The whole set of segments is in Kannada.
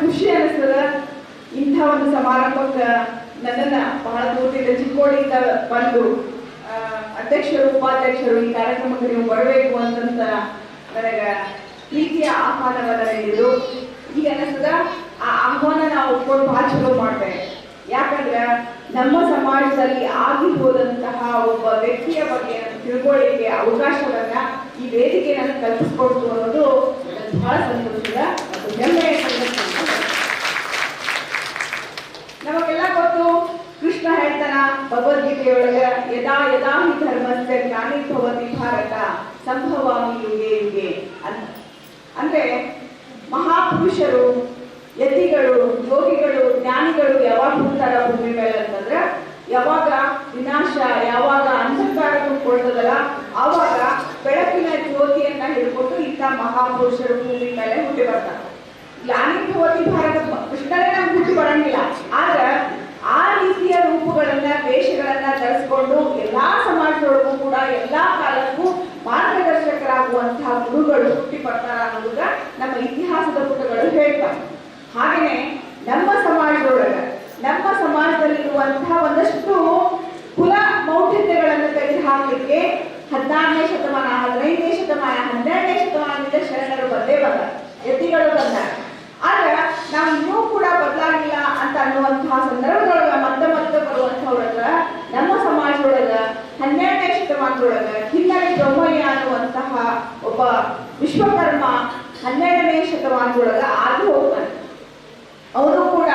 ಖುಷಿ ಅನಿಸ್ತದ. ಇಂಥ ಒಂದು ಸಮಾರಂಭಕ್ಕೆ ನನ್ನನ್ನ ಬಹಳ ದೂರದಿಂದ ಚಿಕ್ಕೋಡಿಯಿಂದ ಬಂದು ಅಧ್ಯಕ್ಷರು, ಉಪಾಧ್ಯಕ್ಷರು ಈ ಕಾರ್ಯಕ್ರಮಕ್ಕೆ ನೀವು ಬರಬೇಕು ಅಂತಂತ ನನಗ ಪ್ರೀತಿಯ ಆಹ್ವಾನವನ್ನ ನೀಡಿದ್ರು. ಈಗ ಅನಿಸ್ತದ. ಆ ಆಹ್ವಾನ ನಾವು ಒಪ್ಕೊಂಡು ಬಹಳ ಚಲೋ ಮಾಡ್ತೇವೆ. ಯಾಕಂದ್ರೆ ನಮ್ಮ ಸಮಾಜದಲ್ಲಿ ಆಗಿ ಹೋದಂತಹ ಒಬ್ಬ ವ್ಯಕ್ತಿಯ ಬಗ್ಗೆ ತಿಳ್ಕೊಳ್ಳಿಕ್ಕೆ ಅವಕಾಶವನ್ನ ಈ ವೇದಿಕೆ ನನಗೆ ಕಲ್ಪಿಸ್ಕೊಡ್ತು ಅನ್ನೋದು ಬಹಳ ನಮಗೆಲ್ಲ ಗೊತ್ತು, ಕೃಷ್ಣ ಹೇಳ್ತಾನ, ಭಗವದ್ಗೀತೆಯೊಳಗೆ, ಯದಾ ಯದಾ ಹಿ ಧರ್ಮಸ್ಯ ಭವತಿ ಭಾರತ, ಸಂಭವಾಮಿ ಯುಗೆ ಯುಗೆ ಅಂತ ಅಂದ್ರೆ ಮಹಾಪುರುಷರು, ಯತಿಗಳು, ಯೋಗಿಗಳು, ಜ್ಞಾನಿಗಳು ಯಾವಾಗ ಹುಡ್ತಾರ ಭೂಮಿ ಮೇಲೆ ಅಂತಂದ್ರೆ, ಯಾವಾಗ ವಿನಾಶ, ಯಾವಾಗ ಅಂಧಕಾರ ತುಂಬಿಕೊಳ್ತದಲ್ಲ ಆವಾಗ ಬೆಳಕಿನ ಜ್ಯೋತಿಯನ್ನ ಹಿಡ್ಕೊಂಡು ಇಂಥ ಮಹಾಪುರುಷರು ಭೂಮಿ ಮೇಲೆ ಹುಟ್ಟಿ ಬರ್ತಾರೆ. ಗ್ಲಾನಿರ್ಭವತಿ ಭಾರತ ಕೃಷ್ಣನೇ ನಮ್ಗೆ ಹುಟ್ಟಿ ಬರಂಗಿಲ್ಲ. ಆದ್ರೆ ಆ ರೀತಿಯ ರೂಪಗಳನ್ನ, ವೇಷಗಳನ್ನ ಧರಿಸ್ಕೊಂಡು ಎಲ್ಲಾ ಸಮಾಜದೊಳಗೂ ಕೂಡ ಎಲ್ಲಾ ಕಾಲಕ್ಕೂ ಮಾರ್ಗದರ್ಶಕರಾಗುವಂತಹ ಗುರುಗಳು ಹುಟ್ಟಿ ಬರ್ತಾರ ಅನ್ನೋದನ್ನ ನಮ್ಮ ಇತಿಹಾಸದ ಪುಟಗಳು ಹೇಳ್ತಾರೆ ಹಾಗೇನೆ ನಮ್ಮ ಸಮಾಜದೊಳಗ, ನಮ್ಮ ಸಮಾಜದಲ್ಲಿರುವಂತಹ ಒಂದಷ್ಟು ಕುಲ ಮೌಢ್ಯತೆಗಳನ್ನು ತೆಗೆದುಹಾಕಲಿಕ್ಕೆ ಹದಿನಾರನೇ ಶತಮಾನ ಹದಿನೈದನೇ ಶತಮಾನ, ಹನ್ನೆರಡನೇ ಶತಮಾನದಿಂದ ಶರಣರು ಬಂದೇ ಬಂದ ಯತಿಗಳು ಬಂದ ಆದ್ರೆ ನಾವು ಇನ್ನೂ ಕೂಡ ಬದಲಾಗಿಲ್ಲ ಅಂತ ಅನ್ನುವಂತಹ ಸಂದರ್ಭದೊಳಗ ಮತ್ತೆ ಮತ್ತೆ ಬರುವಂತವ್ರೊಳಗ ನಮ್ಮ ಸಮಾಜದೊಳಗ, ಹನ್ನೆರಡನೇ ಶತಮಾನದೊಳಗ, ಹಿನ್ನೆಲೆ ಬ್ರಹ್ಮಯ್ಯ ಅನ್ನುವಂತಹ ಒಬ್ಬ ವಿಶ್ವಕರ್ಮ ಹನ್ನೆರಡನೇ ಶತಮಾನದೊಳಗ ಹೋಗ್ತಾನೆ ಅವರು ಕೂಡ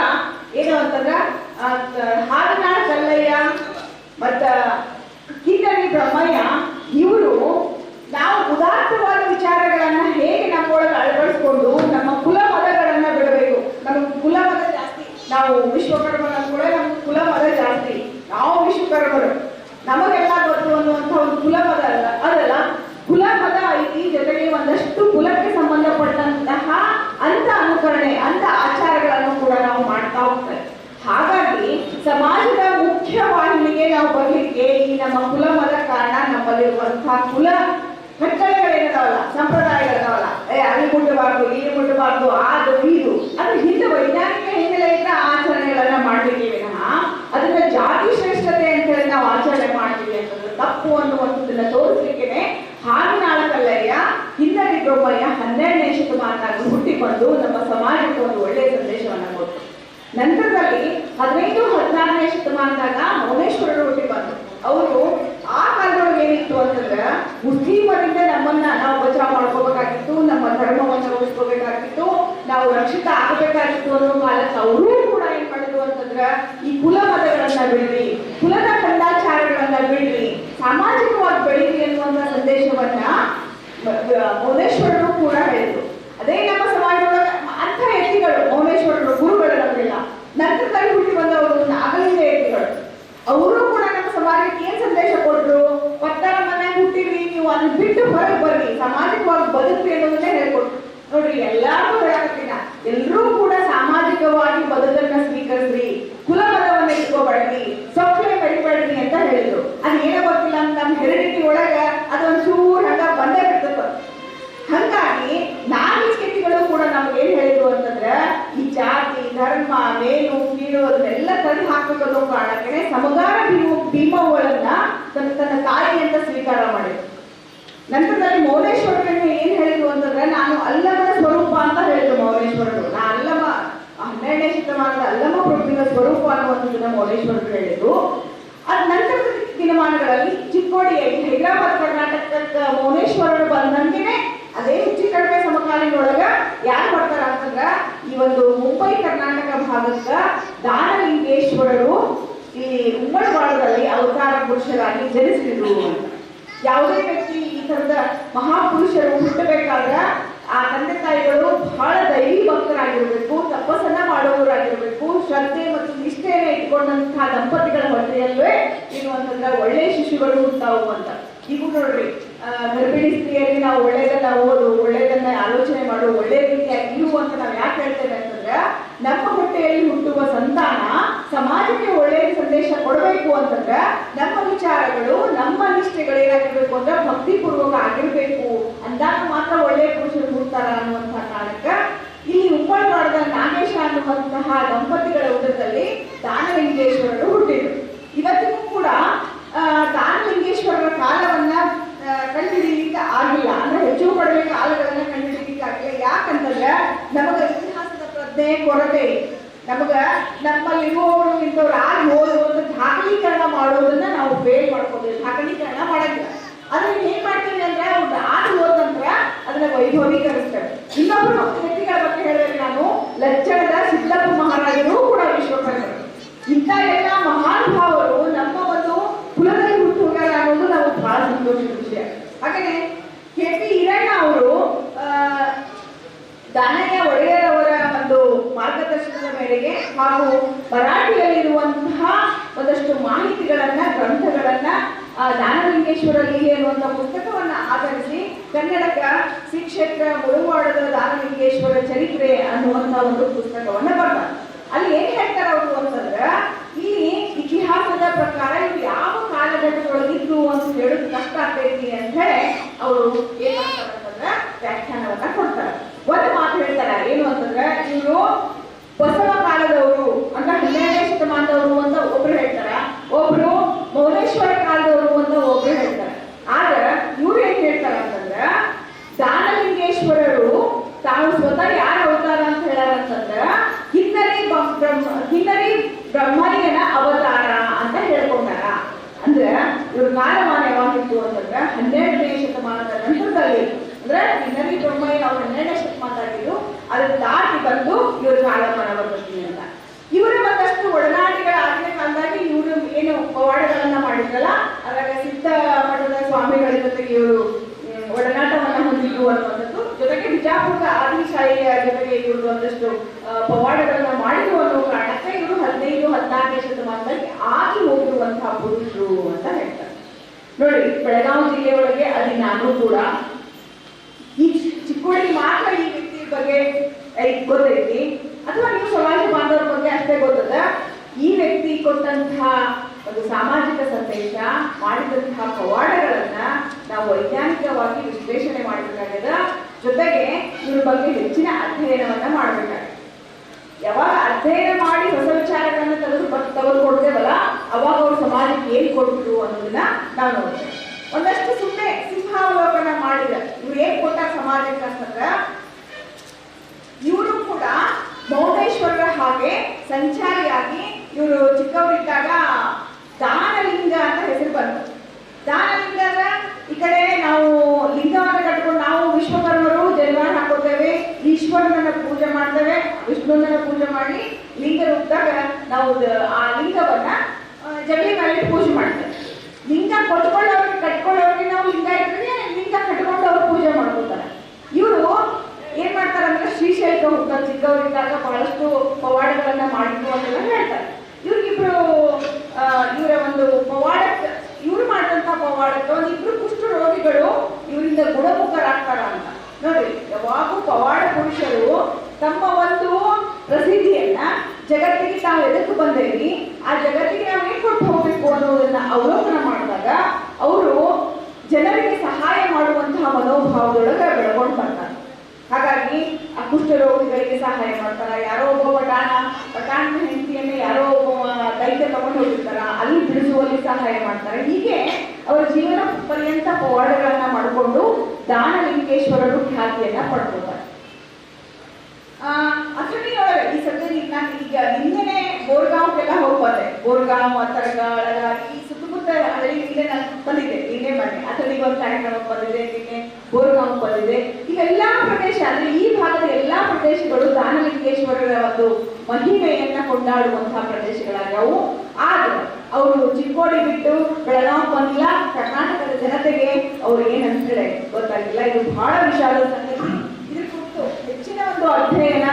ಏನು ಅಂತಂದ್ರ ಆ, ತ- ಹಾಲನಾಳ ಕಲ್ಲಯ್ಯ ಮತ್ತ ಕಿನ್ನರಿ ಬ್ರಹ್ಮಯ್ಯ ಇವರು ನಾವು ಉದಾತ್ತವಾದ ವಿಚಾರಗಳನ್ನ ಹೇಗೆ ನಮ್ಮೊಳಗೆ ಅಳವಡಿಸ್ಕೊಂಡು ನಮ್ಮ ಕುಲ ಮತಗಳನ್ನ ಬಿಡಬೇಕು ನಮಗೆ ಕುಲ ಮತ ಜಾಸ್ತಿ ನಾವು ವಿಶ್ವಕರ್ಮನ ಕೂಡ ನಮ್ಗೆ ಕುಲ ಮತ ಜಾಸ್ತಿ ನಾವು ವಿಶ್ವಕರ್ಮರು ನಮಗೆಲ್ಲ ಗೊತ್ತು ಅನ್ನುವಂಥ ಒಂದು ಕುಲ ಅಲ್ಲ ಅದಲ್ಲ ಕುಲ ಐತಿ ಜೊತೆಗೆ ಒಂದಷ್ಟು ಕುಲಕ್ಕೆ ಸಂಬಂಧಪಟ್ಟಂತಹ ಅಂತ ಅನುಕರಣೆ ಅಂತ ಆಚಾರಗಳನ್ನು ಕೂಡ ನಾವು ಮಾಡ್ತಾ ಹೋಗ್ತೇವೆ. ಹಾಗಾಗಿ ಸಮಾಜದ ಮುಖ್ಯ ವಾಹಿನಿಗೆ ನಾವು ಬರ್ಲಿಕ್ಕೆ ಈ ನಮ್ಮ ಕುಲ ಮದ ಕಾರಣ ನಮ್ಮಲ್ಲಿರುವಂತಹ ಕುಲ ಕಟ್ಟಳೆಗಳೇನದಾವಲ್ಲ ಸಂಪ್ರದಾಯಗಳಿದಾವಲ್ಲ ಏ, ಅಲ್ಲಿ ಮುಟ್ಟಬಾರ್ದು, ಇಲ್ಲಿ ಮುಟ್ಟಬಾರ್ದು ಅದು ಇದು. ಅದು ಹಿಂದೆ ವೈಜ್ಞಾನಿಕ ಹಿನ್ನೆಲೆಯಿಂದ ಆಚರಣೆಗಳನ್ನ ಮಾಡ್ಲಿಕ್ಕೆ ವಿನಃ ಅದನ್ನ ಜಾತಿ ಶ್ರೇಷ್ಠತೆ ಅಂತಂದ್ರೆ ತಪ್ಪು ಅನ್ನುವಂಥದ್ದನ್ನ ತೋರಿಸ್ಲಿಕ್ಕೆ ಹಾಗೆ ಕಲ್ಲಯ್ಯ ಹಿನ್ನಡಿ ಬ್ರಹ್ಮಯ್ಯ ಹನ್ನೆರಡನೇ ಶತಮಾನದಾಗ ಹುಟ್ಟಿ ಬಂದು ನಮ್ಮ ಸಮಾಜಕ್ಕೆ ಒಂದು ಒಳ್ಳೆಯ ಸಂದೇಶವನ್ನು ಕೊಟ್ಟು ನಂತರದಲ್ಲಿ ಹದಿನೈದು, ಹದಿನಾರನೇ ಶತಮಾನದಾಗ ಮೌನೇಶ್ವರರು ಹುಟ್ಟಿ ಬಂದರು. ಅವರು ಆ ಕಾಲದೊಳಗೆ ಏನಿತ್ತು ಅಂತಂದ್ರೆ ಮುಸ್ಲಿಮರಿಂದ ನಮ್ಮನ್ನ ನಾವು ಬಚಾವ್ ಮಾಡ್ಕೋಬೇಕಾಗಿತ್ತು, ನಮ್ಮ ಧರ್ಮವನ್ನು ಉಳಿಸ್ಕೋಬೇಕಾಗಿತ್ತು ನಾವು ರಕ್ಷಿತ ಆಗಬೇಕಾಗಿತ್ತು ಅನ್ನೋ ಕಾಲಕ್ಕೆ ಅವರು ಈ ಕುಲ ಮತಗಳನ್ನ ಬಿಡ್ರಿ. ಕುಲದ ಕಂದಾಚಾರಗಳನ್ನ ಬಿಡ್ರಿ. ಸಾಮಾಜಿಕವಾಗಿ ಬೆಳೀರಿ ಅನ್ನುವಂತ ಸಂದೇಶವನ್ನ ಮೌನೇಶ್ವರರು ಕೂಡ ಹೇಳಿದ್ರು. ಅದೇ ನಮ್ಮ ಸಮಾಜದೊಳಗೆ ಅಂಥ ವ್ಯಕ್ತಿಗಳು, ಮೌನೇಶ್ವರರು, ಗುರುಗಳು ನಮಗೆಲ್ಲ. ನಂತರದಲ್ಲಿ ಹುಟ್ಟಿ ಬಂದವರು ನಾಗಲಿಂಗ ವ್ಯಕ್ತಿಗಳು. ಅವರು ಕೂಡ ನಮ್ಮ ಸಮಾಜಕ್ಕೆ ಏನ್ ಸಂದೇಶ ಕೊಟ್ರು? ಪತ್ತರ ಮನೆ ಹುಟ್ಟಿರಿ ನೀವು ಅಲ್ಲಿ ಬಿಟ್ಟು ಹೊರಗೆ ಬರ್ರಿ. ಸಾಮಾಜಿಕವಾಗಿ ಬದುಕ್ರಿ ಅನ್ನೋದನ್ನೇ ಹೇಳ್ಕೊಟ್ರು. ನೋಡ್ರಿ ಎಲ್ಲಾರು ಹೇಳಕತ್ತಿನ ಎಲ್ಲರೂ ಕೂಡ ಸಾಮಾಜಿಕವಾಗಿ ಬದುಕನ್ನ ಸ್ವೀಕರಿಸ್ರಿ ಕುಲ ಮತವನ್ನ ಇಟ್ಕೋಬೇಡ್ರಿ ಸೌಖ್ಯ ಬೆಳಿಬೇಡ್ರಿ ಅಂತ ಹೇಳಿದ್ರು. ಅದು ಏನೋ ಗೊತ್ತಿಲ್ಲ, ನಮ್ಮ ಹೆರಿಡಿಟಿ ಒಳಗ ಅದೊಂಚೂರು ಹಂಗ ಬಂದೇ ಬಿಡ್ತಪ್ಪ ಹಂಗಾಗಿ ನಾಗರಿಕತೆಗಳು ಕೂಡ ನಮ್ಗೆ ಏನ್ ಹೇಳಿದ್ರು ಅಂತಂದ್ರ, ಈ ಜಾತಿ, ಧರ್ಮ ಮೇಲು ಕೀಳು, ಅದನ್ನೆಲ್ಲ ತಂದು ಹಾಕಬೇಕು ಕಾರಣಕ್ಕೆ ಸಮಗಾರ ಭೀಮ ಭೀಮಗಳನ್ನ ತನ್ನ ತನ್ನ ತಾಯಿ ಅಂತ ಸ್ವೀಕಾರ ಮಾಡಿದ್ರು. ನಂತರದಲ್ಲಿ ಮೌನೇಶ್ವರರನ್ನ ಏನ್ ಹೇಳಿದ್ರು ಅಂತಂದ್ರೆ, ನಾನು ಅಲ್ಲಮನ ಸ್ವರೂಪ ಅಂತ ಹೇಳಿದ್ರು ಮೌನೇಶ್ವರರು ನಾ ಅಲ್ಲಮ ಹನ್ನೆರಡನೇ ಶತಮಾನದ ಅಲ್ಲಮ ಪ್ರಭುವಿನ ಸ್ವರೂಪ ಅನ್ನುವಂಥದ್ದನ್ನ ಮೌನೇಶ್ವರರು ಹೇಳಿದ್ರು. ಅದ ನಂತರದ ದಿನಮಾನಗಳಲ್ಲಿ ಚಿಕ್ಕೋಡಿಯಲ್ಲಿ ಹೈದರಾಬಾದ್ ಕರ್ನಾಟಕಕ್ಕೆ ಮೌನೇಶ್ವರರು ಬಂದಂಗೆನೆ ಅದೇ ಹೆಚ್ಚು ಕಡಿಮೆ ಸಮಕಾಲೀನೊಳಗ ಯಾರು ಬರ್ತಾರ ಅಂತಂದ್ರ ಈ ಒಂದು ಮುಂಬೈ, ಕರ್ನಾಟಕ ಭಾಗಕ್ಕ ದಾನಲಿಂಗೇಶ್ವರರು ಈ ಉಮ್ಮಳವಾಡದಲ್ಲಿ ಅವತಾರ ಪುರುಷರಾಗಿ ಜನಿಸಿದ್ರು ಯಾವುದೇ ವ್ಯಕ್ತಿ ಈ ತರದ ಮಹಾಪುರುಷರು ಹುಟ್ಟಬೇಕಾದ್ರ ಆ ತಂದೆ ತಾಯಿಗಳು ಬಹಳ ದೈವಿ ಭಕ್ತರಾಗಿರ್ಬೇಕು, ತಪಸ್ಸನ್ನ ಶ್ರದ್ಧೆ ಮತ್ತು ನಿಷ್ಠೆಯನ್ನು ಇಟ್ಕೊಂಡಂತಹ ದಂಪತಿಗಳ ಹೊಟ್ಟೆಯಲ್ಲೇ ಏನು ಅಂತಂದ್ರೆ ಒಳ್ಳೆ ಶಿಶುಗಳು ಹುಟ್ಟಾವು ಅಂತ. ಈಗ ನೋಡ್ರಿ ಗರ್ಭಿಣಿ ಸ್ತ್ರೀಯಲ್ಲಿ ನಾವು ಒಳ್ಳೇದನ್ನ ಓದು, ಒಳ್ಳೇದನ್ನ ಆಲೋಚನೆ ಮಾಡು, ಒಳ್ಳೆ ರೀತಿಯಾಗಿ ಇರು ಅಂತ ನಾವು ಯಾಕೆ ಹೇಳ್ತೇವೆ ಅಂತಂದ್ರೆ, ನಮ್ಮ ಹೊಟ್ಟೆಯಲ್ಲಿ ಹುಟ್ಟುವ ಸಂತಾನ ಸಮಾಜಕ್ಕೆ ಒಳ್ಳೆಯ ಸಂದೇಶ ಕೊಡಬೇಕು ಅಂತಂದ್ರೆ ನಮ್ಮ ವಿಚಾರಗಳು, ನಮ್ಮ ನಿಷ್ಠೆಗಳು ಏನಾಗಿರ್ಬೇಕು ಅಂದ್ರೆ ಭಕ್ತಿಪೂರ್ವಕ ಆಗಿರ್ಬೇಕು. ಅಂದಾಗ ಮಾತ್ರ ಒಳ್ಳೆಯ ಪುರುಷರು ಹುಡ್ತಾರ ಅನ್ನುವಂಥ ಕಾರಣಕ್ಕ ಇಲ್ಲಿ ಉಪ್ಪಳವಾಡದ ನಾಗೇಶ ಅನ್ನುವಂತಹ ದಂಪತಿಗಳ ಉದರದಲ್ಲಿ ದಾನಲಿಂಗೇಶ್ವರರು ಹುಟ್ಟಿದರು. ಇವತ್ತಿಗೂ ಕೂಡ ದಾನಲಿಂಗೇಶ್ವರರ ಕಾಲವನ್ನ ಕಂಡುಹಿಡಿಯಲಿಕ್ಕೆ ಆಗಿಲ್ಲ ಅಂದ್ರೆ ಹೆಚ್ಚು ಕಡಿಮೆ ಕಾಲಗಳನ್ನ ಕಂಡುಹಿಡಿಯಲಿಕ್ಕೆ ಆಗಿಲ್ಲ ಯಾಕಂತಂದ್ರೆ ನಮಗ ಇತಿಹಾಸದ ಪ್ರಜ್ಞೆ ಕೊರತೆ. ಇದೆ. ನಮಗ ನಮ್ಮಲ್ಲಿರುವವರು ಇಂಥವ್ರು ಆಗಿ ಹೋದ್ರು ಅಂತ ದಾಖಲೀಕರಣ ಮಾಡೋದನ್ನ ನಾವು ಫೇಲ್ ಮಾಡ್ಕೋಬೇಕು ದಾಖಲೀಕರಣ ಮಾಡಂಗಿಲ್ಲ ಚಿಕ್ಕೋಡಿ ಮಾತ್ರ ಈ ವ್ಯಕ್ತಿ ಬಗ್ಗೆ ಗೊತ್ತೈತಿ? ಅಥವಾ ನೀವು ಸಮಾಜ ಬಾಂಧವರ ಬಗ್ಗೆ ಅಷ್ಟೇ ಗೊತ್ತದ? ಈ ವ್ಯಕ್ತಿ ಕೊಟ್ಟಂತಹ ಒಂದು ಸಾಮಾಜಿಕ ಸಂದೇಶ, ಮಾಡಿದಂತಹ ಪವಾಡಗಳನ್ನ ನಾವು ವೈಜ್ಞಾನಿಕವಾಗಿ ವಿಶ್ಲೇಷಣೆ ಮಾಡಬೇಕಾಗದ ಜೊತೆಗೆ ಇವ್ರ ಬಗ್ಗೆ ಹೆಚ್ಚಿನ ಅಧ್ಯಯನವನ್ನ ಮಾಡಬೇಕಾಗಿದೆ ಯಾವಾಗ ಅಧ್ಯಯನ ಮಾಡಿ ಹೊಸ ವಿಚಾರಗಳನ್ನ ತೆಗೆದು ತೆಗೆದುಕೊಡ್ತೇವಲ್ಲ ಅವಾಗ ಅವರು ಸಮಾಜಕ್ಕೆ ಏನ್ ಕೊಟ್ಟರು ಅನ್ನೋದನ್ನ ನಾವು ನೋಡ್ತೇವೆ ಒಂದಷ್ಟು ಸುಮ್ಮನೆ ಸಿಂಹಾವಲೋಕನ ಮಾಡಿದ. ಇವ್ರು ಏನ್ ಕೊಟ್ಟ ಸಮಾಜಕ್ಕೆ ಅಂತಂದ್ರೆ ಇವರು ಕೂಡ ಮೌನೇಶ್ವರರ ಹಾಗೆ ಸಂಚಾರಿಯಾಗಿ ಇವರು ಚಿಕ್ಕವರಿದ್ದಾಗ ದಾನಲಿಂಗ ಅಂತ ಹೆಸರು ಬಂತು. ದಾನಲಿಂಗ ಅಂದ್ರೆ ಈ ಕಡೆ ನಾವು ಲಿಂಗವನ್ನು ಕಟ್ಕೊಂಡು ನಾವು ವಿಶ್ವಕರ್ಮರು ಜನ್ವಾರ ಹಾಕೋತೇವೆ ಈಶ್ವರನನ್ನ ಪೂಜೆ ಮಾಡ್ತೇವೆ ವಿಷ್ಣುವನ್ನ ಪೂಜೆ ಮಾಡಿ ಲಿಂಗ ರೂಪದಾಗ ನಾವು ಆ ಲಿಂಗವನ್ನ ಜಗಲಿ ಪೂಜೆ ಮಾಡ್ತೇವೆ ಲಿಂಗ ಕೊಟ್ಕೊಳ್ಳೋರಿಗೆ ಕಟ್ಕೊಳ್ಳೋರಿಗೆ ನಾವು ಲಿಂಗ ಇಟ್ರೆ ಲಿಂಗ ಕಟ್ಕೊಂಡು ಅವ್ರು ಪೂಜೆ ಮಾಡ್ಕೊತಾರೆ ಇವರು ಏನ್ ಮಾಡ್ತಾರೆ ಅಂದ್ರೆ ಶ್ರೀಶೈಲಕ್ಕೆ ಹೋಗ್ತಾರೆ ಚಿಕ್ಕವರಿದ್ದಾಗ ಬಹಳಷ್ಟು ಪವಾಡಗಳನ್ನ ಮಾಡಿದ್ರು ಅಂತೆಲ್ಲ ಹೇಳ್ತಾರೆ ಇವ್ರಿಗಿಬ್ರು ಆ, ಇವರ ಒಂದು ಪವಾಡ ಇವ್ರು ಮಾಡಿದಂತ ಪವಾಡಕ್ಕೆ ಒಂದು ಇಬ್ರು ಕುಷ್ಠ ರೋಗಿಗಳು ಇವರಿಂದ ಗುಣಮುಖರಾಗ್ತಾರ ಅಂತ ನೋಡ್ರಿ ಯಾವಾಗೂ ಪವಾಡ ಪುರುಷರು ತಮ್ಮ ಒಂದು ಪ್ರಸಿದ್ಧಿಯನ್ನ ಜಗತ್ತಿಗೆ ತಾವು ಎದಕ್ಕೆ ಬಂದೇವಿ ಆ ಜಗತ್ತಿಗೆ ನಾವು ಏನ್ ಕೊಟ್ಟು ಹೋಗ್ಬೇಕು ಅನ್ನೋದನ್ನ ಅವಲೋಕನ ಮಾಡಿದಾಗ ಅವರು ಜನರಿಗೆ ಸಹಾಯ ಮಾಡುವಂತಹ ಮನೋಭಾವದೊಳಗೆ ಬೆಳ್ಕೊಂಡು ಬರ್ತಾರೆ ಹಾಗಾಗಿ ಆ ಕುಷ್ಠರೋಗಿಗಳಿಗೆ ಸಹಾಯ ಮಾಡ್ತಾರ ಯಾರೋ ಒಬ್ಬ ಪಟಾಣ ಪಟಾಣನ ಹೆಂಡತಿಯನ್ನ ಯಾರೋ ಒಬ್ಬ ದೈತ್ಯ ತಗೊಂಡು ಹೋಗಿರ್ತಾರ ಅಲ್ಲಿ ಬಿಡಿಸುವಲ್ಲಿ ಸಹಾಯ ಮಾಡ್ತಾರೆ ಹೀಗೆ ಅವರ ಜೀವನ ಪರ್ಯಂತ ಪವಾಡಗಳನ್ನ ಮಾಡಿಕೊಂಡು ದಾನಲಿಂಗೇಶ್ವರರು ಖ್ಯಾತಿಯನ್ನ ಪಡ್ಕೊತಾರೆ ಆ, ಅಥಣಿಯೊಳಗೆ ಈ ಸದ್ಯ ನಾನು ಈಗ ನಿನ್ನೆನೆ ಬೋರ್ಗಾಂವ್ಗೆಲ್ಲ ಹೋಗಿ ಬಂದೆ ಈ ಸುತ್ತಮುತ್ತ ಹಳ್ಳಿ ನಿನ್ನೆ ನಾನು ಬಂದಿದ್ದೆ. ನಿನ್ನೆ ಬಂದೆ ಅದರಲ್ಲಿ ಒಂದು ಕಾರ್ಯಕ್ರಮಕ್ಕೆ ಬಂದಿದೆ ನಿನ್ನೆ ಬೋರ್ಗಾಂವ್ ಬಂದಿದೆ ಇವೆಲ್ಲಾ ಪ್ರದೇಶ, ಅಂದ್ರೆ ಈ ಭಾಗದ ಎಲ್ಲಾ ಪ್ರದೇಶಗಳು ದಾನಲಿಂಗೇಶ್ವರರ ಒಂದು ಮಹಿಮೆಯನ್ನ ಕೊಂಡಾಡುವಂತಹ ಪ್ರದೇಶಗಳಾಗ್ಯಾವು. ಆದ್ರೆ ಅವರು ಚಿಕ್ಕೋಡಿ ಬಿಟ್ಟು ಬೆಳಗಾವ್ ಬಂದಿಲ್ಲ ಕರ್ನಾಟಕದ ಜನತೆಗೆ ಅವ್ರು ಏನ್ ಅಂತಾರೆ ಗೊತ್ತಾಗಿಲ್ಲ. ಇದು ಬಹಳ ವಿಶಾಲ ಸಂಗತಿ. ಇದ್ರ ಕುರಿತು ಹೆಚ್ಚಿನ ಒಂದು ಅಧ್ಯಯನ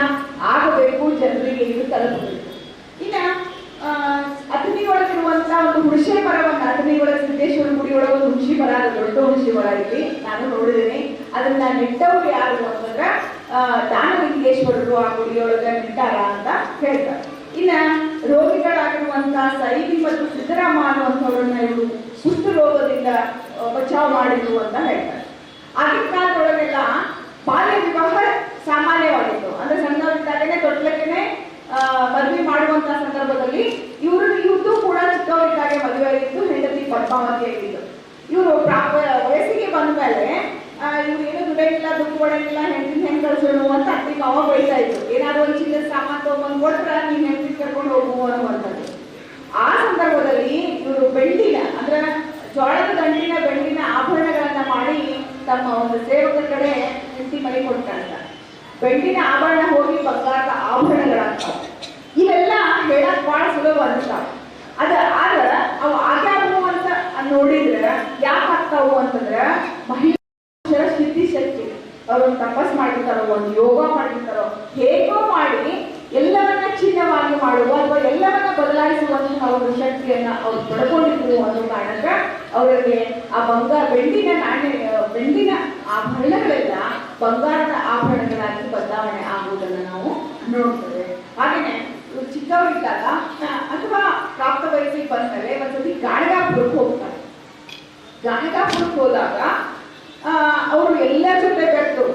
ಆಗಬೇಕು ಜನರಿಗೆ ಇದು ತಲುಪಬೇಕು ಇನ್ನ ಆ, ಅಥಣಿ ಒಳಗಿರುವಂತ ಒಂದು ಹುಣಸೆ ಮರವನ್ನ ಒಳಗೆ ಸಿದ್ದೇಶ್ವರ ಗುಡಿ ಒಳಗೆ ಒಂದು ಹುಣಸಿ ಮರ ದೊಡ್ಡ ಹುಣಸಿ ಮರ ಐತಿ ನಾನು ನೋಡಿದ್ದೇನೆ. ಅದನ್ನ ನೆಟ್ಟವರು ಯಾರು ಅಂತಂದ್ರೆ ಆ, ದಾನಲಿಂಗೇಶ್ವರರು ಆ ಗುಡಿಯೊಳಗೆ ನೆಟ್ಟಾರ ಅಂತ ಹೇಳ್ತಾರೆ. ಇನ್ನ ರೋಗಿಗಳಾಗಿರುವಂತ ಸೈನಿ ಮತ್ತು ಸಿದ್ದರಾಮ ಅನ್ನುವಂಥವ್ರನ್ನ ಇವರು ಸುಸ್ತು ರೋಗದಿಂದ ಬಚಾವ್ ಮಾಡಿದ್ರು ಅಂತ ಹೇಳ್ತಾರೆ. ಆಗಿನ ಕಾಲದೊಳಗೆಲ್ಲ ಬಾಲ್ಯ ವಿವಾಹ ಸಾಮಾನ್ಯವಾಗಿತ್ತು. ಅಂದ್ರೆ ಸಣ್ಣವರಿದ್ದಾಗನೇ ಗರ್ಭಾವತಿಯಾಗಿದ್ದು ಇವರು ವಯಸ್ಸಿಗೆ ಬಂದಮೇಲೆ ಇವ್ರು ಏನು ದುಡಿಯಂಗಿಲ್ಲ ದುಡ್ಡು ಕೊಡಂಗಿಲ್ಲ, ಹೆಂಡತಿನ ಹೆಂಗೆ ಕಳ್ಸೋಣ ಅಂತ ಅತ್ತಿಗೆ ಅವಾಗ ಬೈತಾ ಇತ್ತು ಏನಾದ್ರು ಒಂದ್ ಚಿನ್ನದ ಸಾಮಾನು ತಗೊಂಡ್ ಕೊಟ್ರೆ ನೀನು ಹೆಂಡತಿನ ಕರ್ಕೊಂಡು ಹೋಗು ಅನ್ನುವಂಥದ್ದು ಆ ಸಂದರ್ಭದಲ್ಲಿ ಇವರು ಬೆಳ್ಳಿನ, ಅಂದ್ರೆ ಜೋಳದ ಗಂಡಿನ ಬೆಳ್ಳಿನ ಆಭರಣಗಳನ್ನ ಮಾಡಿ ತಮ್ಮ ಒಂದು ಸೇವಕರ ಕಡೆ ಹೆಂಡತಿ ಮನೆ ಕೊಡ್ತಾರಂತ ಬೆಳ್ಳಿನ ಆಭರಣ ಹೋಗಿ ಬಂಗಾರದ ಆಭರಣಗಳಂತ ಇವೆಲ್ಲ ಹೇಳಕ್ ಬಹಳ ಸುಲಭ ಅಂತ ಅದ ಆದ್ರ ಅವು ಆಗ್ಯಾವ ನೋಡಿದ್ರ ಯಾಕೆ ಆಗ್ತಾವು ಅಂತಂದ್ರೆ ಮಹಿಳಾ ಸ್ಥಿತಿ ಶಕ್ತಿ ಅವರು ತಪಸ್ ಮಾಡಿರ್ತಾರೋ ಒಂದು ಯೋಗ ಮಾಡಿರ್ತಾರೋ, ಹೇಗೋ ಮಾಡಿ ಎಲ್ಲವನ್ನ ಚಿನ್ನವಾಗಿ ಮಾಡುವ ಅಥವಾ ಎಲ್ಲವನ್ನ ಬದಲಾಯಿಸುವಂತಹ ಒಂದು ಶಕ್ತಿಯನ್ನ ಅವ್ರು ಪಡ್ಕೊಂಡಿದ್ರು ಅನ್ನೋ ಕಾರಣಕ್ಕ ಅವರಿಗೆ ಆ ಬಂಗಾರ, ಬೆಂಡಿನ ನಾಣ್ಯ ಬೆಳ್ಳಿನ ಆಭರಣಗಳೆಲ್ಲ ಬಂಗಾರದ ಆಭರಣಗಳಾಗಿ ಬದಲಾವಣೆ ಆಗುವುದನ್ನು ನಾವು ನೋಡ್ತೇವೆ. ಹಾಗೇನೆ ಚಿಕ್ಕವರಿದ್ದಾಗ ಅಥವಾ ಪ್ರಾಪ್ತ ವಯಸ್ಸಿಗೆ ಬಂದರೆ ಒಂದ್ಸತಿ ಗಾಣಗಾಪುರಕ್ಕೆ ಹೋಗ್ತಾರೆ ಗಾಣಗಾಪುರಕ್ಕೆ ಹೋದಾಗ ಅವರು ಎಲ್ಲರ ಜೊತೆ ಬೆಟ್ಟು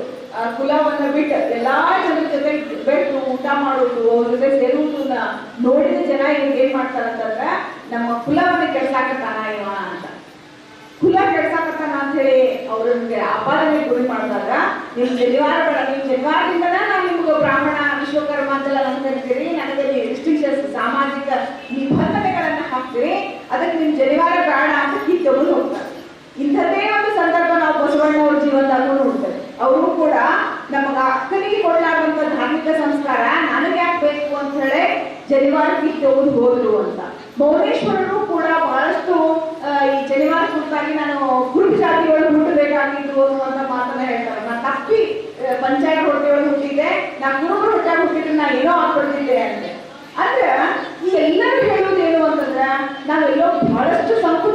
ಕುಲವನ್ನು ಬಿಟ್ಟು ಎಲ್ಲ ಜನರ ಜೊತೆ ಬೆಟ್ಟು ಊಟ ಮಾಡೋದು, ಅವ್ರ ಜೊತೆ ಸೇರುವುದನ್ನ ನೋಡಿದ ಜನ ಇವ್ರಿಗೆ ಏನ್ ಮಾಡ್ತಾರಂತಂದ್ರೆ, ನಮ್ಮ ಕುಲವನ್ನ ಕೆಡ್ಸಾಕತ್ತಾನ ಇವ ಅಂತ. ಕುಲ ಕೆಡ್ಸಾಕತ್ತಾನ ಅಂತ ಹೇಳಿ ಅವ್ರಿಗೆ ಅಪಾದನೆ ಗುರಿ ಮಾಡಿದಾಗ, ನೀವು ಶನಿವಾರ ಬೇಡ, ನೀವು ಶನಿವಾರದಿಂದನ ನಾನು ನಿಮ್ಗೆ ಬ್ರಾಹ್ಮಣ, ವಿಶ್ವಕರ್ಮ ಅಂತೆಲ್ಲ ಅಂತ ಹೇಳ್ತೀರಿ ನನಗೆ ರಿಸ್ಟ್ರಿಕ್ಷನ್ಸ್ ಸಾಮಾಜಿಕ ನಿಬಂಧನೆಗಳನ್ನ ಹಾಕ್ತೀರಿ, ಅದಕ್ಕೆ ನಿಮ್ ಶನಿವಾರ ಬೇಡ ಅಂತ ತಗೊಂಡು ಹೋಗ್ತಾರೆ. ಇಂಥದ್ದೇ ಒಂದು ಸಂದರ್ಭ ನಾವು ಬಸವಣ್ಣವ್ರ ಜೀವನದಾಗೂ ನೋಡ್ತೇವೆ. ಅವರು ಕೂಡ ನಮಗ ಅಕ್ಕನಿಗೆ ಕೊಡಲಾಗುವಂತ ಧಾರ್ಮಿಕ ಸಂಸ್ಕಾರ ನನಗೆ ಆಗ್ಬೇಕು ಬೇಕು ಅಂತ ಹೇಳಿ ಜನಿವಾರ ಕಿತ್ತು ಹೋದ್ರು ಅಂತ. ಮೌನೇಶ್ವರರು ಕೂಡ ಬಹಳಷ್ಟು ಈ ಜನಿವಾರ ಕುರಿತಾಗಿ ನಾನು ಕುರುಡು ಜಾತಿಯೊಳಗೆ ಹುಟ್ಟಬೇಕಾಗಿದ್ರು ಅನ್ನುವಂತ ಮಾತನ್ನ ಹೇಳ್ತಾರೆ. ನಾನು ತಪ್ಪಿ ಪಂಚಾಯತ್ ಹೊಟ್ಟೆ ಒಳಗೆ ಹುಟ್ಟಿದ್ದೆ ನಾ ಕುರುಬರ ಹೊಟ್ಟೆಗೆ ಹುಟ್ಟಿದ್ರೆ, ನಾ ಏನೋ ಆಗ್ಬಿಡ್ತಿದ್ದೆ ಅಂದ್ರೆ ಈ ಎಲ್ಲರೂ ಹೇಳೋದು ಏನು ಅಂತಂದ್ರ ನಾವೆಲ್ಲೋ ಬಹಳಷ್ಟು ಸಂಕುಚಿತ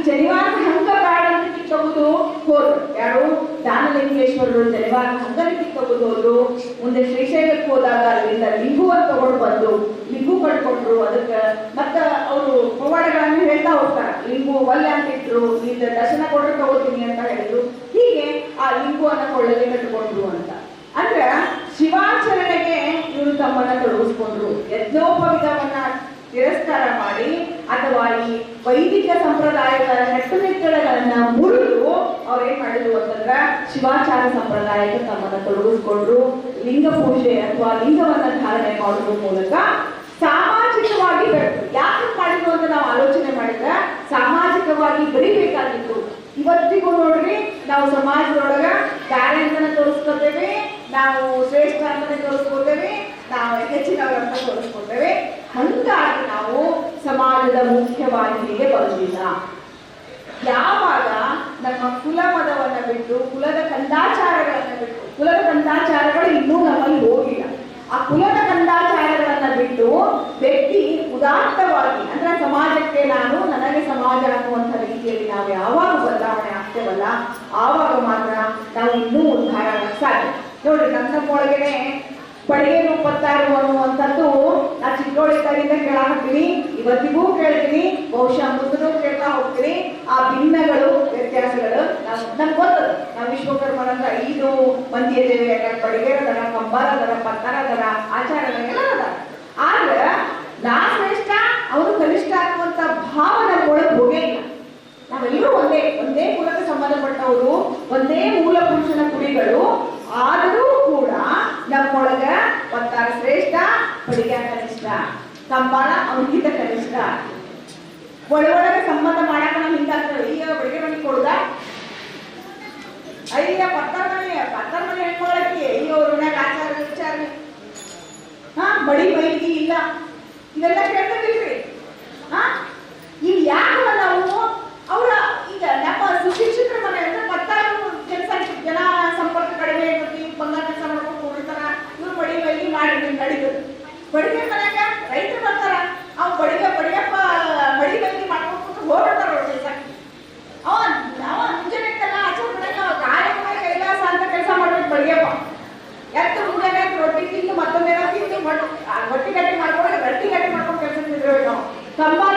ಅದಕ್ಕ ಈ ಜನಿವಾರ ಹಂಗ ಬೇಡ ಅಂತ ಕಿತ್ತೋಗುದು ಹೋದ್ರು. ಯಾರು? ದಾನಲಿಂಗೇಶ್ವರರು ಜನಿವಾರ ಹಂಗಲ್ಲಿ ಕಿತ್ತೋಗುದು ಹೋದ್ರು. ಮುಂದೆ ಶ್ರೀಶೈಲಕ್ಕೆ ಹೋದಾಗ ಅಲ್ಲಿಂದ ಲಿಂಗುವನ್ನು ತಗೊಂಡು ಬಂದು ಲಿಂಗು ಕಟ್ಕೊಂಡ್ರು ಅದಕ್ಕೆ ಮತ್ತ ಅವರು ಪವಾಡಗಳನ್ನು ಹೇಳ್ತಾ ಹೋಗ್ತಾರೆ. ಲಿಂಗು ಒಲ್ಲೆ ಅಂತ ಇಟ್ರು. ನಿಂದ ದರ್ಶನ ಕೊಟ್ಟರೆ ತಗೋತೀನಿ ಅಂತ ಹೇಳಿದ್ರು. ಹೀಗೆ ಆ ಲಿಂಗುವನ್ನ ಕೊಳ್ಳಲಿ ಕಟ್ಕೊಂಡ್ರು ಅಂತ. ಅಂದ್ರೆ ಶಿವಾಚರಣೆಗೆ ಇವರು ತಮ್ಮನ್ನ ತೊಡಗಿಸ್ಕೊಂಡ್ರು ಯಜ್ಞೋಪವಿಧವನ್ನ ತಿರಸ್ಕಾರ ಮಾಡಿ ಅಥವಾ ಈ ವೈದಿಕ ಸಂಪ್ರದಾಯಗಳ ಕಟ್ಟುನಿಟ್ಟುಗಳನ್ನ ಮುರಿದು ಅವ್ರು ಏನ್ ಮಾಡಿದ್ರು ಅಂತಂದ್ರ ಶಿವಾಚಾರ ಸಂಪ್ರದಾಯಕ್ಕೆ ತಮ್ಮನ್ನ ತೊಡಗಿಸ್ಕೊಂಡ್ರು, ಲಿಂಗ ಪೂಜೆ ಅಥವಾ ಲಿಂಗವನ್ನ ಧಾರಣೆ ಮಾಡುವ ಮೂಲಕ ಸಾಮಾಜಿಕವಾಗಿ ಯಾಕೆ ಮಾಡಿದ್ರು ಅಂತ ನಾವು ಆಲೋಚನೆ ಮಾಡಿದ್ರೆ ಸಾಮಾಜಿಕವಾಗಿ ಬೆಳಿಬೇಕಾಗಿತ್ತು. ಇವತ್ತಿಗೂ ನೋಡ್ರಿ, ನಾವು ಸಮಾಜದೊಳಗ ಬ್ಯಾಲೆನ್ಸ್ ತೋರಿಸ್ಕೊತೇವೆ, ನಾವು ಶ್ರೇಷ್ಠ ತೋರಿಸ್ಕೊತೇವೆ, ನಾವು ಹೆಚ್ಚಿನವರನ್ನ ತೋರಿಸ್ಕೊತೇವೆ. ಹಂಗಾಗಿ ನಾವು ಸಮಾಜದ ಮುಖ್ಯವಾಹಿನಿಗೆ ಬರುವುದಿಲ್ಲ. ಯಾವಾಗ ನಮ್ಮ ಕುಲ ಪದವನ್ನು ಬಿಟ್ಟು, ಕುಲದ ಕಂದಾಚಾರಗಳನ್ನು ಬಿಟ್ಟು, ಕುಲದ ಕಂದಾಚಾರಗಳು ಇನ್ನೂ ನಮ್ಮಲ್ಲಿ ಹೋಗಿಲ್ಲ. ಆ ಕುಲದ ಕಂದಾಚಾರಗಳನ್ನ ಬಿಟ್ಟು ವ್ಯಕ್ತಿ ಉದಾತ್ತವಾಗಿ, ಅಂದ್ರೆ ಸಮಾಜಕ್ಕೆ ನಾನು, ನನಗೆ ಸಮಾಜ ಅನ್ನುವಂಥ ರೀತಿಯಲ್ಲಿ ನಾವು ಯಾವಾಗ ಬದಲಾವಣೆ ಆಗ್ತೇವಲ್ಲ, ಆವಾಗ ಮಾತ್ರ ನಾವು ಇನ್ನೂ ಉದ್ಧಾರ ಸಾಧ್ಯ. ನೋಡ್ರಿ, ನನ್ನ ಒಳಗಡೆ ಪಡೆಯಲು ಪತ್ತಾರು ಅನ್ನುವಂಥದ್ದು ನಾ ಚಿಕ್ಕವಳಿದ್ದಾಗಿಂದ ಕೇಳಾಕತ್ತೀನಿ. ಇವತ್ತಿಗೂ ಕೇಳ್ತೀನಿ. ಬಹುಶಃ ಮುಂದೂ ಕೇಳ್ತಾ ಹೋಗ್ತೀನಿ. ಆ ಭಿನ್ನಗಳು, ವ್ಯತ್ಯಾಸಗಳು ನಮ್ ಗೊತ್ತದ ನಾವು ವಿಶ್ವಕರ್ಮನಂತ ಐದು ಮಂದಿ ಇದ್ದೇವೆ. ಯಾಕಂದ್ರೆ ಪಡಿಗೆ ಅದರ ಕಂಬಾರ ಅದರ ಆಚಾರ ಅದ. ಆದ್ರೆ ನಾ ಶ್ರೇಷ್ಠ, ಅವರು ಕನಿಷ್ಠ ಅನ್ನುವಂತ ಭಾವ ನಮ್ಗೊಳಗೆ ಹೋಗೇ ಇಲ್ಲ ನಾವೆಲ್ಲರೂ ಒಂದೇ ಒಂದೇ ಕುಲಕ್ಕೆ ಸಂಬಂಧಪಟ್ಟವರು, ಒಂದೇ ಮೂಲ ಪುರುಷನ ಕುಡಿಗಳು ಆದರೂ ಕೂಡ ನಮ್ಮೊಳಗ ಒತ್ತಾರ ಶ್ರೇಷ್ಠ ಪಡಿಗೆ ಕನಿಷ್ಠ. ಕಂಬಾಳ ಅವನಿಗಿಂತ ಕನಿಷ್ಠ. ಒಳಗೊಳಗೆ ಸಂಬಂಧ ಮಾಡಾಕ ನಾವು ಹಿಂಗಾಗ್ತದೆ ಈಗ ಬೆಳಿಗ್ಗೆ ಮನೆ ಕೊಡ್ದ? ಅಯ್ಯ ಪತ್ತಾರ ಮನೆ ಪತ್ತಾರ ಮನೆ ಹೆಣ್ಕೊಳಕ್ಕೆ ಅಯ್ಯೋ ಆಚಾರ, ವಿಚಾರ. ಹಾ, ಬಡಿ ಬೈಗಿ ಇಲ್ಲ. ಇವೆಲ್ಲ ಕೇಳ್ತಿಲ್ರಿ ಹಾ ಇವ್ ಯಾಕಲ್ಲ ನಾವು? ಅವರ ಈಗ ನಮ್ಮ ಸುಶಿಕ್ಷಿತರ ಮನೆ ಅಂದ್ರೆ ಪತ್ತಾರ ಕೆಲಸ ಜನ ಸಂಪರ್ಕ ಕಡಿಮೆ ಇರ್ತೈತಿ ಬಂಗಾರ ಕೆಲಸ ಮಾಡ್ಕೊಂಡು ಹೋಗಿರ್ತಾರ ಇವ್ರು ಬಡಿ ಬೈಗಿ ಮಾಡಿ ನಡೀತದೆ ಬಡಿಗೆ ಮನ್ಯಾಗ ರೈತರು ಬರ್ತಾರ ಅವ್ ಬಡಿಗೆ ಬಡಿಯಪ್ಪ ಬಡಿ ಬೈಗಿ ಮಾಡ್ಕೊಂಡು ಹೋಗ್ಬಿಡ್ತಾರ ಅವ್ರ ಕೆಲ್ಸಕ್ಕೆ ಅವ ಅವ ಮುಂಜಾನೆ ಇತ್ತಲ್ಲ ಆಚೆ ಬಿಡಂಗ ಕಾಯಕ ಕೈಲಾಸ ಅಂತ ಕೆಲಸ ಮಾಡ್ಬೇಕು ಬಡಿಯಪ್ಪ ಎತ್ತು ಮುಂಜಾನೆ ಎದ್ದು ರೊಟ್ಟಿ ತಿಂದು ಮತ್ತೊಂದೇನೋ ತಿಂದು ಮಟ್ಟು ಆ ರೊಟ್ಟಿ ಗಟ್ಟಿ ಮಾಡ್ಕೊಂಡು ರೊಟ್ಟಿ ಗಟ್ಟಿ ಮಾಡ್ಕೊಂಡು ಕೆಲಸ ತಿಂದಿರ್ಬೇಕು ನಾವು ಕಂಬಾರ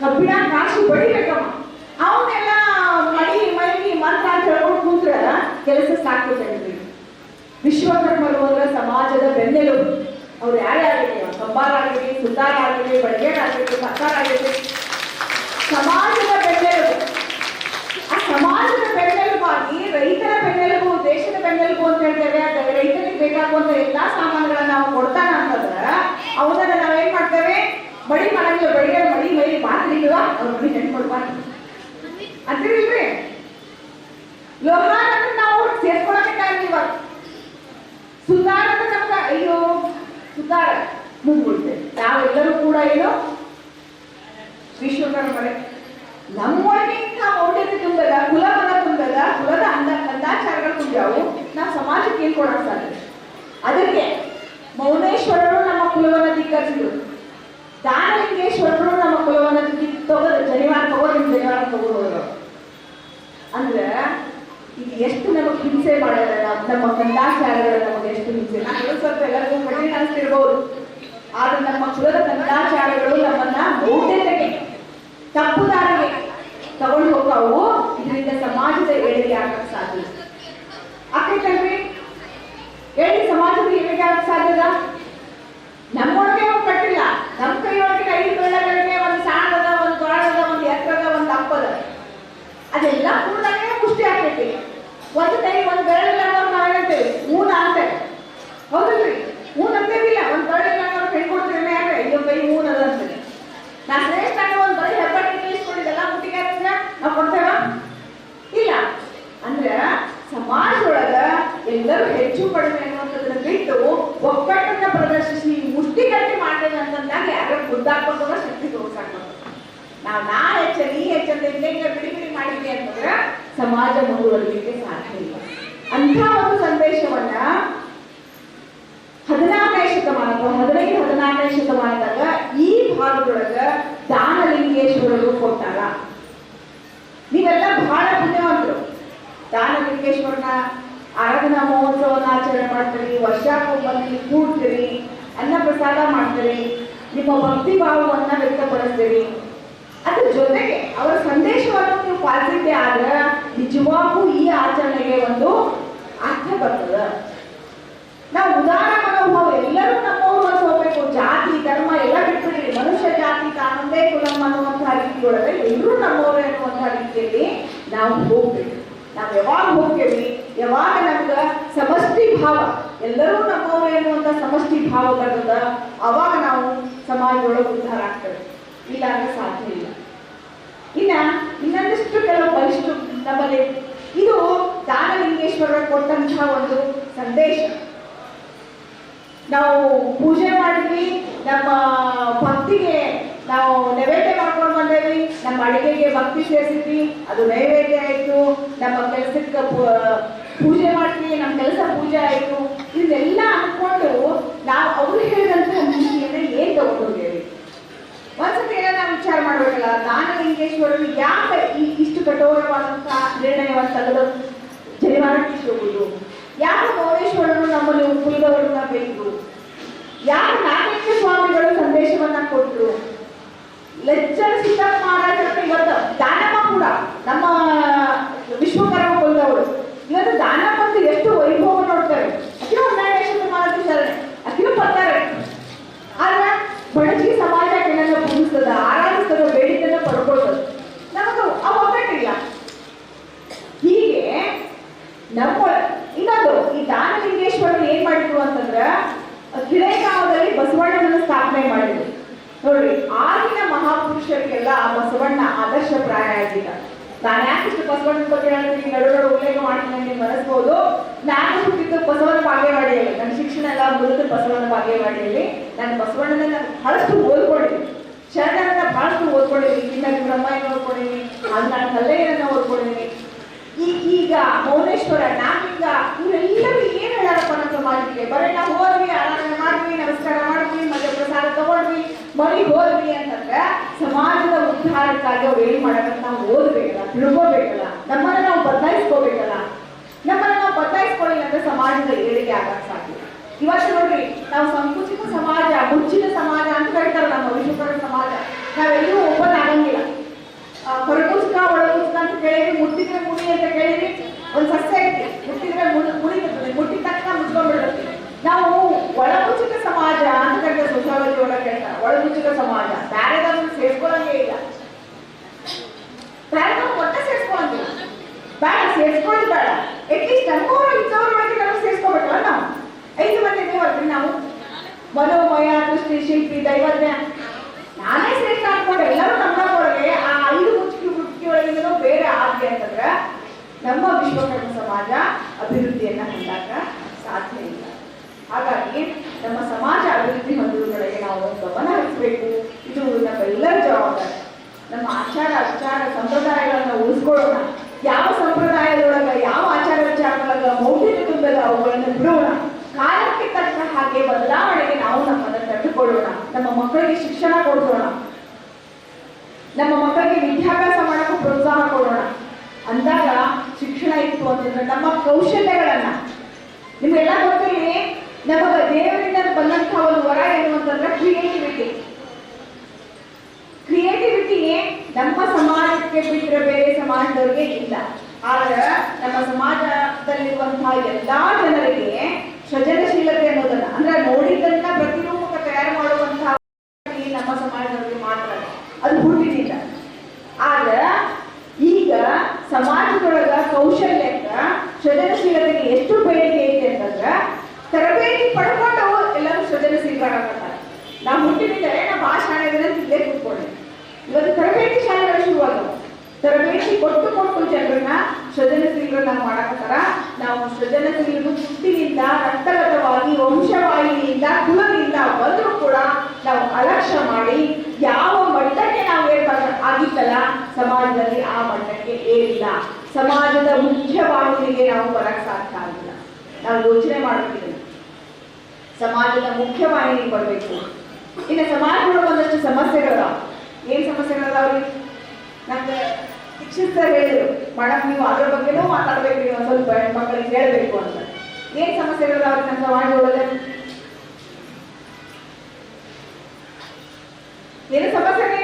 ಕಬ್ಬಿಣ ಕಾಸು ಬಡಿಬೇಕಮ್ಮ ಅವನ್ನೆಲ್ಲ ಮಡಿ ಮೈಗಿ ಮಂತ್ರ ಅಂತ ಹೇಳ್ಕೊಂಡು ಕೂತ್ರೆ ಕೆಲಸ ಸಾಕ್ಬೇಕಂದ್ರಿ ವಿಶ್ವಕರ್ಮರು ಅಂದ್ರೆ ಸಮಾಜದ ಬೆನ್ನೆಲುಬು ಅವ್ರು ಯಾರ್ಯಾರಿದೆ ಕಂಬಾರ ಆಗಿರ್ಲಿ ಸುತಾರ ಆಗಿರ್ಲಿ ಬಡಿಗೇರ್ ಆಗಿರ್ಲಿ ಸರ್ಕಾರ ಆಗಿರ್ಲಿ ಸಮಾಜದ ಬೆನ್ನೆಲುಬು ಆ ಸಮಾಜದ ಮಡಿ ಮಾಡಂಗಿಲ್ಲ ಬೆಳಿಗ್ಗೆ ಮಡಿ ಮೈ ಮಾತಿಲ್ಲ ಅವ್ರ ಮಡಿ ಹೆಣ್ಣು ಕೊಡ್ಬಾರ್ದು ಅಂತೀರಿಲ್ರಿ ಲೋಹ ಅಂದ್ರೆ ನಾವು ಸುಧಾರ ಅಯ್ಯೋ ಸುಧಾರ ಮುಂದ್ಬಿಡ್ತೇವೆ ನಾವೆಲ್ಲರೂ ಕೂಡ ಏನು? ವಿಶ್ವಕರ್ಮರೇ ನಮ್ಮೊಳಗೆ ತುಂಬದ ಕುಲಮನ ತುಂಬದ ಕುಲದ ಅಂದ ಕಂದಾಚಾರಗಳು ತುಂಬ್ಯಾವು ನಾವು ಸಮಾಜಕ್ಕೆ ಕೊಡಕ್ ಸಾಧ್ಯ. ಅದಕ್ಕೆ ಮೌನೇಶ್ವರರು ನಮ್ಮ ಕುಲವನ್ನ ಧಿಕ್ಕರಿಸಿದ್ರು. ದಾನಲಿಂಗೇಶ್ವರರು ನಮ್ಮ ಕುಲವನ್ನ ತಗೋದು, ಜನಿವಾರ ತಗೋದು ನಿಮ್ ಜನಿವಾರ ತಗೋದು ಅಂದ್ರೆ ಇದು ಎಷ್ಟು ನಮಗೆ ಹಿಂಸೆ ಮಾಡೋದ ನಮ್ಮ ಕಂದಾಚಾರಗಳು ನಮಗೆ ಎಷ್ಟು ಹಿಂಸೆ ನಾನು ಸ್ವಲ್ಪ ಎಲ್ಲರಿಗೂ ಕಠಿಣ ಅನಿಸ್ತಿರ್ಬೋದು ಆದ್ರೆ ನಮ್ಮ ಕುಲದ ಕಂದಾಚಾರಗಳು ನಮ್ಮನ್ನ ಮೌಢ್ಯತೆಗೆ ತಪ್ಪು ದಾರಿಗೆ ತಗೊಂಡು ಹೋಗ್ತಾವು ಇದರಿಂದ ಸಮಾಜದ ಏಳಿಗೆ ಆಗಕ್ಕೆ ಸಾಧ್ಯ ಆಕೈತಲ್ರಿ ಹೇಳಿ ಸಮಾಜದ ಏಳಿಗೆ ಆಗಕ್ಕೆ ಸಾಧ್ಯದ ನಮ್ಮೊಳಗೆ ಒಂದು ಕಟ್ಟಿಲ್ಲ ನಮ್ಮ ಕೈಯೊಳಗೆ ಐದು ಬೆಳ್ಳಗಳಿಗೆ ಒಂದು ಸಾಣದ ಒಂದು ದ್ವಾರದ ಒಂದು ಎತ್ತರದ ಒಂದು ಅಪ್ಪದ ಅದೆಲ್ಲ ಕೂಡಲೇ ಪುಷ್ಟಿ ಆಗ್ತೈತಿ ಒಂದು ಕೈ ಒಂದು ಬೆರಳಿಲ್ಲ ನಾವು ಹೇಳ್ತೇವೆ ಮೂನ ಅಂತೇವೆ ಹೌದಲ್ರಿ ಮೂನ್ ಅಂತೇವಿಲ್ಲ ಒಂದು ಬೆರಳಿಲ್ಲ ನಾವು ಹೇಳ್ಕೊಡ್ತೀವಿ ಯಾಕೆ ಅಯ್ಯೋ ಕೈ ಮೂನ್ ಅದ ಅಂತೇಳಿ ನಾ ಶ್ರೇಷ್ಠ ಅನ್ನೋ ಒಂದು ಬರೀ ಹೆಬ್ಬಟ್ಟಿ ನಿಲ್ಲಿಸ್ಕೊಂಡಿದ್ದೆಲ್ಲ ಮುಟ್ಟಿಗೆ ನಾವು ಕೊಡ್ತೇವ ಇಲ್ಲ ಅಂದ್ರೆ ಸಮಾಜದೊಳಗ ಎಲ್ಲರೂ ಹೆಚ್ಚು ಕಡಿಮೆ ಅನ್ನುವಂಥದ್ದನ್ನ ಬಿಟ್ಟು ಒಕ್ಕಟ್ಟನ್ನ ಪ್ರದರ್ಶಿಸಿ ಮುಷ್ಟಿಗಟ್ಟಿ ಮಾಡ್ತೇವೆ ಅಂತಂದಾಗ ಯಾರು ಖುದ್ದಾಕೊಂಡು ಶಕ್ತಿ ತೋರ್ಸಾಕ ನಾವು ನಾ ಹೆಚ್ಚ ನೀ ಹೆಚ್ಚಂತ ಹಿಂಗೆ ಬಿಡಿ ಬಿಡಿ ಮಾಡಿದ್ವಿ ಅಂತಂದ್ರೆ ಸಮಾಜ ಮುಂದುವರಿಲಿಕ್ಕೆ ಸಾಧ್ಯ ಇಲ್ಲ ಅಂಥ ಒಂದು ಸಂದೇಶವನ್ನ ಹದಿನಾರನೇ ಶತಮಾನ ಅಥವಾ ಹದಿನೈದು ಹದಿನಾರನೇ ಶತಮಾನದಾಗ ಈ ಭಾಗದೊಳಗ ದಾನಲಿಂಗೇಶ್ವರರು ಕೊಟ್ಟಾರ ನೀವೆಲ್ಲ ಬಹಳ ಪುಣ್ಯವಂತರು ದಾನಲಿಂಗೇಶ್ವರನ ಆರಾಧನಾ ಮಹೋತ್ಸವನ ಆಚರಣೆ ಮಾಡ್ತೀರಿ ಬಂದು ಕೂಡ್ತೀರಿ, ಅನ್ನ ಪ್ರಸಾದ ಮಾಡ್ತೀರಿ, ನಿಮ್ಮ ಭಕ್ತಿ ಭಾವವನ್ನ ವ್ಯಕ್ತಪಡಿಸ್ತೀರಿ. ಅದ್ರ ಜೊತೆಗೆ ಅವರ ಸಂದೇಶವನ್ನು ನೀವು ಪಾಲಿಸಿದ್ದೆ ಆದ್ರೆ ನಿಜವಾಗೂ ಈ ಆಚರಣೆಗೆ ಒಂದು ಅರ್ಥ ಬರ್ತದೆ. ನಾವು ಉದಾಹರಣೆ ಎಲ್ಲರೂ ನಮ್ಮವರು ಅಂತ ಹೋಗ್ಬೇಕು, ಜಾತಿ, ಧರ್ಮ ಎಲ್ಲ ಬಿಟ್ಬಿಡಿ, ಮನುಷ್ಯ, ಜಾತಿ ತಾನೊಂದೇ ಕುಲಂ ಅನ್ನುವಂತಹ ರೀತಿಯೊಳಗೆ ಎಲ್ಲರೂ ನಮ್ಮವರು ಅನ್ನುವಂತಹ ರೀತಿಯಲ್ಲಿ ನಾವು ಹೋಗ್ಬೇಕು. ನಾವು ಯಾವಾಗ ಹೋಗ್ತೇವಿ? ಯಾವಾಗ ನಮ್ಗೆ ಸಮಷ್ಟಿ ಭಾವ, ಎಲ್ಲರೂ ನಮ್ಮವರು ಎನ್ನುವಂತ ಸಮಷ್ಟಿ ಭಾವ ಬರ್ತದ ಅವಾಗ ನಾವು ಸಮಾಜದೊಳಗೆ ಉದ್ಧಾರ ಆಗ್ತದೆ ಇಲ್ಲ ಅಂದ್ರೆ ಸಾಧ್ಯ ಇಲ್ಲ. ಇನ್ನ ಇನ್ನೊಂದಿಷ್ಟು ಕೆಲವು ಬಲಿಷ್ಠ ನಮ್ಮಲ್ಲಿ ಇದು ದಾನಲಿಂಗೇಶ್ವರ ಕೊಟ್ಟಂತಹ ಒಂದು ಸಂದೇಶ. ನಾವು ಪೂಜೆ ಮಾಡಿದ್ವಿ, ನಮ್ಮ ಭಕ್ತಿಗೆ ನಾವು ನೈವೇದ್ಯ ಮಾಡ್ಕೊಂಡು ಬಂದೇವಿ, ನಮ್ಮ ಅಡಿಗೆಗೆ ಭಕ್ತಿ ಸೇರಿಸಿದ್ವಿ, ಅದು ನೈವೇದ್ಯ ಆಯ್ತು, ನಮ್ಮ ಕೆಲಸಕ್ಕೆ ಪೂಜೆ ಮಾಡ್ತೀವಿ ನಮ್ಮ ಕೆಲಸ ಪೂಜೆ ಆಯಿತು. ಇದನ್ನೆಲ್ಲ ಅನ್ಕೊಂಡು ನಾವು ಅವ್ರು ಹೇಳಿದಂತ ನೀತಿಯನ್ನ ಏನ್ ತಗೊಂಡೋಗೇವಿ ಒಂದ್ಸತಿ ಏನೋ ನಾವು ವಿಚಾರ ಮಾಡ್ಬೇಕಲ್ಲ ದಾನಲಿಂಗೇಶ್ವರರು ಯಾಕೆ ಈ ಇಷ್ಟು ಕಠೋರವಾದಂತಹ ನಿರ್ಣಯವನ್ನು ಜನಿವಾರ ಹೋಗುದು ಯಾಕೆ ಮೌರೇಶ್ವರರು ನಮ್ಮಲ್ಲಿ ಕುಲದವರನ್ನ ಬೇಕು? ಯಾರು ನಾಗೇಂದ್ರ ಸ್ವಾಮಿಗಳು ಸಂದೇಶವನ್ನ ಕೊಟ್ಟರು ಲೆಚ್ಚರ್ ಸಿದ್ದಪ್ಪ ಮಹಾರಾಜರು ಇವತ್ತು ದಾನಮ್ಮ ಕೂಡ ನಮ್ಮ ವಿಶ್ವಕರ್ಮ ಕುಲದವರು. ಇವತ್ತು ದಾನ ಅಂತ ಎಷ್ಟು ವೈಭವ ನೋಡ್ತಾರೆ. ಅಕಿನೂ ನಾಗೇಶ್ವರ ಮಹಾರಾಜ ಶರಣೆ ಅಕಿನೂ ಬರ್ತಾರೆ ಆದ್ರೆ ಬಡಗಿ ಸಮಾಜ ಏನನ್ನ ಪೂಜಿಸ್ತದ ಆರಾಧಿಸ್ತದ ಬೇಡಿಕೆನ ಪಡ್ಕೊಳ್ತದ. ನಮಗೂ ಆ ಒಗ್ಗಟ್ಟಿಲ್ಲ. ಹೀಗೆ ನಮ್ಮ ಇನ್ನೊಂದು, ಈ ದಾನಲಿಂಗೇಶ್ವರರು ಏನ್ ಮಾಡಿದ್ರು ಅಂತಂದ್ರೆ ಕಿಳೆಗಾಂವದಲ್ಲಿ ಬಸವಣ್ಣನನ್ನು ಸ್ಥಾಪನೆ ಮಾಡಿದ್ರು. ನೋಡ್ರಿ, ಆಗಿನ ಮಹಾಪುರುಷರಿಗೆಲ್ಲ ಆ ಬಸವಣ್ಣ ಆದರ್ಶ ಪ್ರಾಯ ಆಗಿದ್ದ. ನಾನು ಯಾಕೆ ಇಷ್ಟು ಬಸವಣ್ಣನ ಬಗ್ಗೆ ನೀವು ನಡು ಉಲ್ಲೇಖ ಮಾಡ್ತೀನಿ ನೀವು ಮನಸ್ಬೋದು. ನಾನು ಹುಟ್ಟಿದ್ದು ಬಸವನ ಬಾಗೇವಾಡಿಯಲ್ಲಿ ನನ್ನ ಶಿಕ್ಷಣ ಎಲ್ಲ ಮುಗಿದು ಬಸವನ ಬಾಗೇವಾಡಿಯಲ್ಲಿ ನಾನು ಬಸವಣ್ಣನ ಬಹಳಷ್ಟು ಓದ್ಕೊಂಡಿದ್ದೀನಿ ಶರಣರನ್ನ ಬಹಳಷ್ಟು ಓದ್ಕೊಂಡಿದ್ದೀನಿ ಇನ್ನ ಬ್ರಹ್ಮ ಓದ್ಕೊಂಡಿದ್ದೀನಿ ಅದು ನಾನು ಕಲ್ಲೆಯನ್ನ ಓದ್ಕೊಂಡಿದ್ದೀನಿ ಈಗ ಮೌನೇಶ್ವರ ನಾಗಿಂಗ ಇವರೆಲ್ಲರೂ ಏನು ಹೇಳಾರಪ್ಪ ಸಮಾಜಕ್ಕೆ? ಬರೀ ನಾವು ಹೋದ್ವಿ, ಆರಾಧನೆ ಮಾಡಿದ್ವಿ, ನಮಸ್ಕಾರ ಮಾಡಿದ್ವಿ ಮತ್ತೆ ಪ್ರಸಾದ ತಗೊಂಡ್ವಿ, ಮರಿ ಹೋದ್ವಿ ಅಂತಂದ್ರೆ ಸಮಾಜದ ಉದ್ಧಾರಕ್ಕಾಗಿ ಅವ್ರು ಏನ್ ಮಾಡಬೇಕಂತ ನಾವು ಓದ್ಬೇಕಲ್ಲ, ತಿಳ್ಕೋಬೇಕಲ್ಲ, ನಮ್ಮನ್ನ ನಾವು ಬದಲಾಯಿಸ್ಕೋಬೇಕಲ್ಲ. ನಮ್ಮನ್ನ ನಾವು ಬದಲಾಯಿಸ್ಕೊಳ್ಳಿಲ್ಲ ಅಂದ್ರೆ ಸಮಾಜದ ಏಳಿಗೆ ಆಗಕ್ ಸಾಧ್ಯ. ಇವತ್ತು ನೋಡ್ರಿ, ನಾವು ಸಂಕುಚಿತ ಸಮಾಜ ಮುಚ್ಚಿದ ಸಮಾಜ ಅಂತ ಹೇಳ್ತಾರೆ ನಮ್ಮ ವಿಶ್ವಕರ್ಮ ಸಮಾಜ, ನಾವೆಲ್ಲರೂ ಓಪನ್ ಆಗಂಗಿಲ್ಲ ಹೊರಗೋಸ್ಕರ ಒಳಗುಸ್ಕ ಅಂತ ಕೇಳಿದ್ರಿ ಮುಟ್ಟಿದ್ರೆ ಮುಡಿ ಅಂತ ಕೇಳಿದ್ರಿ ಒಂದ್ ಸಸ್ಯ ಐತಿ ಮುಟ್ಟಿದ್ರೆ ಮುಡಿ ಮುಡಿತದೆ ಮುಟ್ಟಿದ ತಕ್ಷಣ ಮುಚ್ಕೊಂಡ್ಬಿಡುತ್ತೆ ನಾವು ಒಳಮುಚ್ಚಿತ ಸಮಾಜ ಅಂತ ಕರೀತಾರೆ ಸೋಶಾಲಜಿ ಒಳಗೆ ಹೇಳ್ತಾರೆ ಒಳಮುಚ್ಚಿತ ಸಮಾಜ ಬ್ಯಾರೆದವ್ರನ್ನ ಸೇರ್ಕೊಳ್ಳಂಗೇ ಇಲ್ಲ ಬ್ಯಾರೆದವ್ರು ಒಟ್ಟ ಸೇರ್ಕೊಳ್ಳಂಗಿಲ್ಲ ಬೇಡ ಸೇರ್ಕೊಳ್ಳಿ ಬೇಡ ಅಟ್ಲೀಸ್ಟ್ ನಮ್ಮವ್ರು ಇದ್ದವ್ರೊಳಗೆ ನಾವು ಸೇರ್ಸ್ಕೊಬೇಕಲ್ಲ ನಾವು ಐದು ಮಂದಿ ಇದೇವಲ್ರಿ ನಾವು ಮನೋಮಯ ದೃಷ್ಟಿ ಶಿಲ್ಪಿ ದೈವಜ್ಞ ನಾನೇ ಶ್ರೇಷ್ಠ ಅನ್ಕೊಂಡು ಎಲ್ಲರೂ ನಮ್ಮೊಳಗೆ ಆ ಐದು ಮುಚ್ಚಿ ಮುಚ್ಚಿ ಒಳಗಿಂದನೂ ಬೇರೆ ಆದ್ಯ ಅಂತಂದ್ರೆ ನಮ್ಮ ವಿಶ್ವಕರ್ಮ ಸಮಾಜ ಅಭಿವೃದ್ಧಿಯನ್ನ ಹೊಂದಾಕ ಸಾಧ್ಯ ಇಲ್ಲ ಹಾಗಾಗಿ ನಮ್ಮ ಸಮಾಜ ಅಭಿವೃದ್ಧಿ ಹೊಂದುವುದರೊಳಗೆ ನಾವು ಗಮನ ಹರಿಸಬೇಕು ಇದು ನಮ್ಮೆಲ್ಲರ ಜವಾಬ್ದಾರಿ ನಮ್ಮ ಆಚಾರ ವಿಚಾರ ಸಂಪ್ರದಾಯಗಳನ್ನ ಉಳಿಸ್ಕೊಳ್ಳೋಣ ಯಾವ ಸಂಪ್ರದಾಯದೊಳಗ ಯಾವ ಆಚಾರ ವಿಚಾರದೊಳಗ ಮೌಢ್ಯತೆ ತುಂಬದ ಅವುಗಳನ್ನು ಬಿಡೋಣ ಕಾಲಕ್ಕೆ ತಕ್ಕ ಹಾಗೆ ಬದಲಾವಣೆಗೆ ನಾವು ನಮ್ಮನ್ನು ತಡೆದುಕೊಳ್ಳೋಣ ನಮ್ಮ ಮಕ್ಕಳಿಗೆ ಶಿಕ್ಷಣ ಕೊಡೋಣ ನಮ್ಮ ಮಕ್ಕಳಿಗೆ ವಿದ್ಯಾಭ್ಯಾಸ ಮಾಡೋಕ್ಕೂ ಪ್ರೋತ್ಸಾಹ ಕೊಡೋಣ. ಅಂದಾಗ ಶಿಕ್ಷಣ ಇತ್ತು ಅಂತಂದ್ರೆ ನಮ್ಮ ಕೌಶಲ್ಯಗಳನ್ನ. ನಿಮ್ಗೆಲ್ಲ ಗೊತ್ತಿರಲಿ ನಮಗ ದೇವರಿಂದ ಬಂದಂತಹ ಒಂದು ವರ ಏನು ಅಂತಂದ್ರೆ ಕ್ರಿಯೇಟಿವಿಟಿ ಕ್ರಿಯೇಟಿವಿಟಿ ನಮ್ಮ ಸಮಾಜಕ್ಕೆ ಬಿಟ್ಟರೆ ಬೇರೆ ಸಮಾಜದವರಿಗೆ ಇಲ್ಲ. ಆದ್ರೆ ನಮ್ಮ ಸಮಾಜದಲ್ಲಿರುವಂತಹ ಎಲ್ಲಾ ಜನರಿಗೆ ಸೃಜನಶೀಲತೆ ಅನ್ನೋದನ್ನ, ಅಂದ್ರೆ ನೋಡಿದ್ದನ್ನ ಪ್ರತಿರೂಪಕ ತಯಾರು ಮಾಡುವಂತಹ ಈ ನಮ್ಮ ಸಮಾಜದವರಿಗೆ ಮಾತ್ರ ಅದು ಹುಟ್ಟಿನಿಂದ ಆದ್ರೆ ಈಗ ಸಮಾಜದೊಳಗ ಕೌಶಲ್ಯಕ್ಕ ಸೃಜನಶೀಲತೆಗೆ ಎಷ್ಟು ಬೇಡಿಕೆ ಐತೆ ಅಂತಂದ್ರ ತರಬೇತಿ ಪಡ್ಕೊಂಡವು ಎಲ್ಲರೂ ಸೃಜನಶೀಲರಾಗತ್ತಾರೆ ನಾವು ಹುಟ್ಟಿನಿಂದಲೇ ನಾವು ಆ ಶಾಲೆಗಳನ್ನ ಕೂತ್ಕೊಂಡೆ ಇವತ್ತು ತರಬೇತಿ ಶಾಲೆಗಳು ಶುರುವಾದವು. ತರಬೇತಿ ಕೊಟ್ಟು ಕೊಟ್ಟು ಜನರನ್ನ ಸೃಜನಶೀಲರನ್ನ ಮಾಡಕತ್ತಾರ. ನಾವು ಸೃಜನಶೀಲರು ಹುಟ್ಟಿನಿಂದ ರಕ್ತಗತವಾಗಿ ವಂಶವಾಹಿನಿಯಿಂದ ಕುಲದಿಂದ ಬಂದರೂ ಕೂಡ ನಾವು ಅಲಕ್ಷ್ಯ ಮಾಡಿ ಯಾವ ಆಗಿತ್ತಲ್ಲ ಸಮಾಜದಲ್ಲಿ ಆ ಮಟ್ಟಕ್ಕೆ ಏರಿಲ್ಲ. ಸಮಾಜದ ಮುಖ್ಯವಾಹಿನಿಗೆ ನಾವು ಬರಕ್ ಸಾಧ್ಯ ಆಗಿಲ್ಲ. ನಾವು ಯೋಚನೆ ಮಾಡ್ತೀವಿ. ಸಮಾಜದ ಮುಖ್ಯವಾಹಿನಿಗೆ ಬರಬೇಕು. ಇನ್ನು ಸಮಾಜದೊಳಗೆ ಒಂದಷ್ಟು ಸಮಸ್ಯೆಗಳು ಏನ್ ಸಮಸ್ಯೆಗಳದಾವ್ರಿ ನಮ್ಗೆ ಶಿಕ್ಷಿತ ಹೇಳಿದ್ರು ಮೇಡಮ್ ನೀವು ಅದ್ರ ಬಗ್ಗೆನೂ ಮಾತಾಡ್ಬೇಕು ನೀವು ಸ್ವಲ್ಪ ಹೆಣ್ಮಕ್ಳಿಗೆ ಹೇಳಬೇಕು ಅಂತ. ಏನ್ ಸಮಸ್ಯೆಗಳದಾವ್ರಿ ನಮ್ಮ ಸಮಾಜದೊಳಗೆ? ಏನು ಸಮಸ್ಯೆನೇ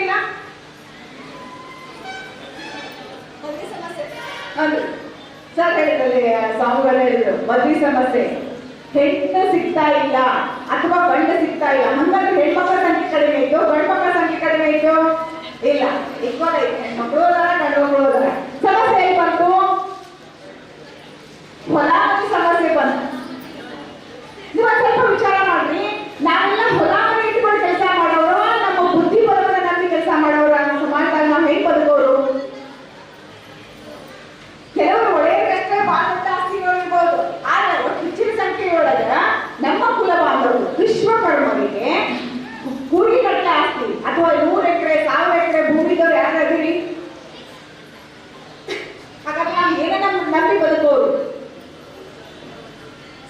ಸರ್ ಹೇಳಿದ್ರಲ್ಲಿ ಸ್ವಾಮಿಗಳು ಹೇಳಿದ್ರು ಮದ್ವೆ ಸಮಸ್ಯೆ. ಹೆಣ್ಣು ಸಿಗ್ತಾ ಇಲ್ಲ ಅಥವಾ ಗಂಡು ಸಿಗ್ತಾ ಇಲ್ಲ. ಹಂಗಾದ್ರೆ ಹೆಣ್ಮಕ್ಳ ಸಂಖ್ಯೆ ಕಡಿಮೆ ಇತ್ತು. ಗಂಡು ಮಕ್ಕಳ ಸಂಖ್ಯೆ ಕಡಿಮೆ ಇತ್ತು. ಇಲ್ಲ ಇಕ್ವಲ್ ಐತೆ. ಹೆಣ್ಮಕ್ಳು ಅದಾರ ಗಂಡು ಮಕ್ಕಳು ಅದಾರ ಸಮಸ್ಯೆ ಎಲ್ಲಿ ಬಂತು ಹೊಲ ಮನೆ ಸಮಸ್ಯೆ ಬಂತು ನೀವು ಒಂದ್ ಸ್ವಲ್ಪ ವಿಚಾರ ಮಾಡ್ರಿ ನಾವೆಲ್ಲ ಹೊಲ ಮನೆ ಇಟ್ಕೊಂಡು ಕೆಲಸ ಮಾಡೋರು ನಮ್ಮ ಬುದ್ಧಿ ಬರೋದನ್ನ ನಂಬಿ ಕೆಲಸ ಮಾಡೋರು ನಮ್ಮ ಸಮಾಜದಾಗ ನಾವು ಹೇಗೆ ಬದುಕೋರು ಕೆಲವರು ಒಳ್ಳೆಯದಕ್ಕೆ ಬಾಧದ ಆಸ್ತಿಗಳು ಇರ್ಬೋದು ಆದ್ರೆ ಒಟ್ಟು ಹೆಚ್ಚಿನ ಸಂಖ್ಯೆಯೊಳಗ ನಮ್ಮ ಕುಲ ಬಾಂಧವರು ವಿಶ್ವಕರ್ಮರಿಗೆ ಕೂಡಿ ಕಟ್ಟಲೆ ಆಸ್ತಿ ಅಥವಾ ನೂರು ಎಕರೆ ಸಾವಿರ ಎಕರೆ ಭೂಮಿದವ್ರು ಯಾರಾದ್ರಿ ಹಾಗಾದ್ರೆ ನಾವು ಏನನ್ನ ನಂಬಿ ಬದುಕೋರು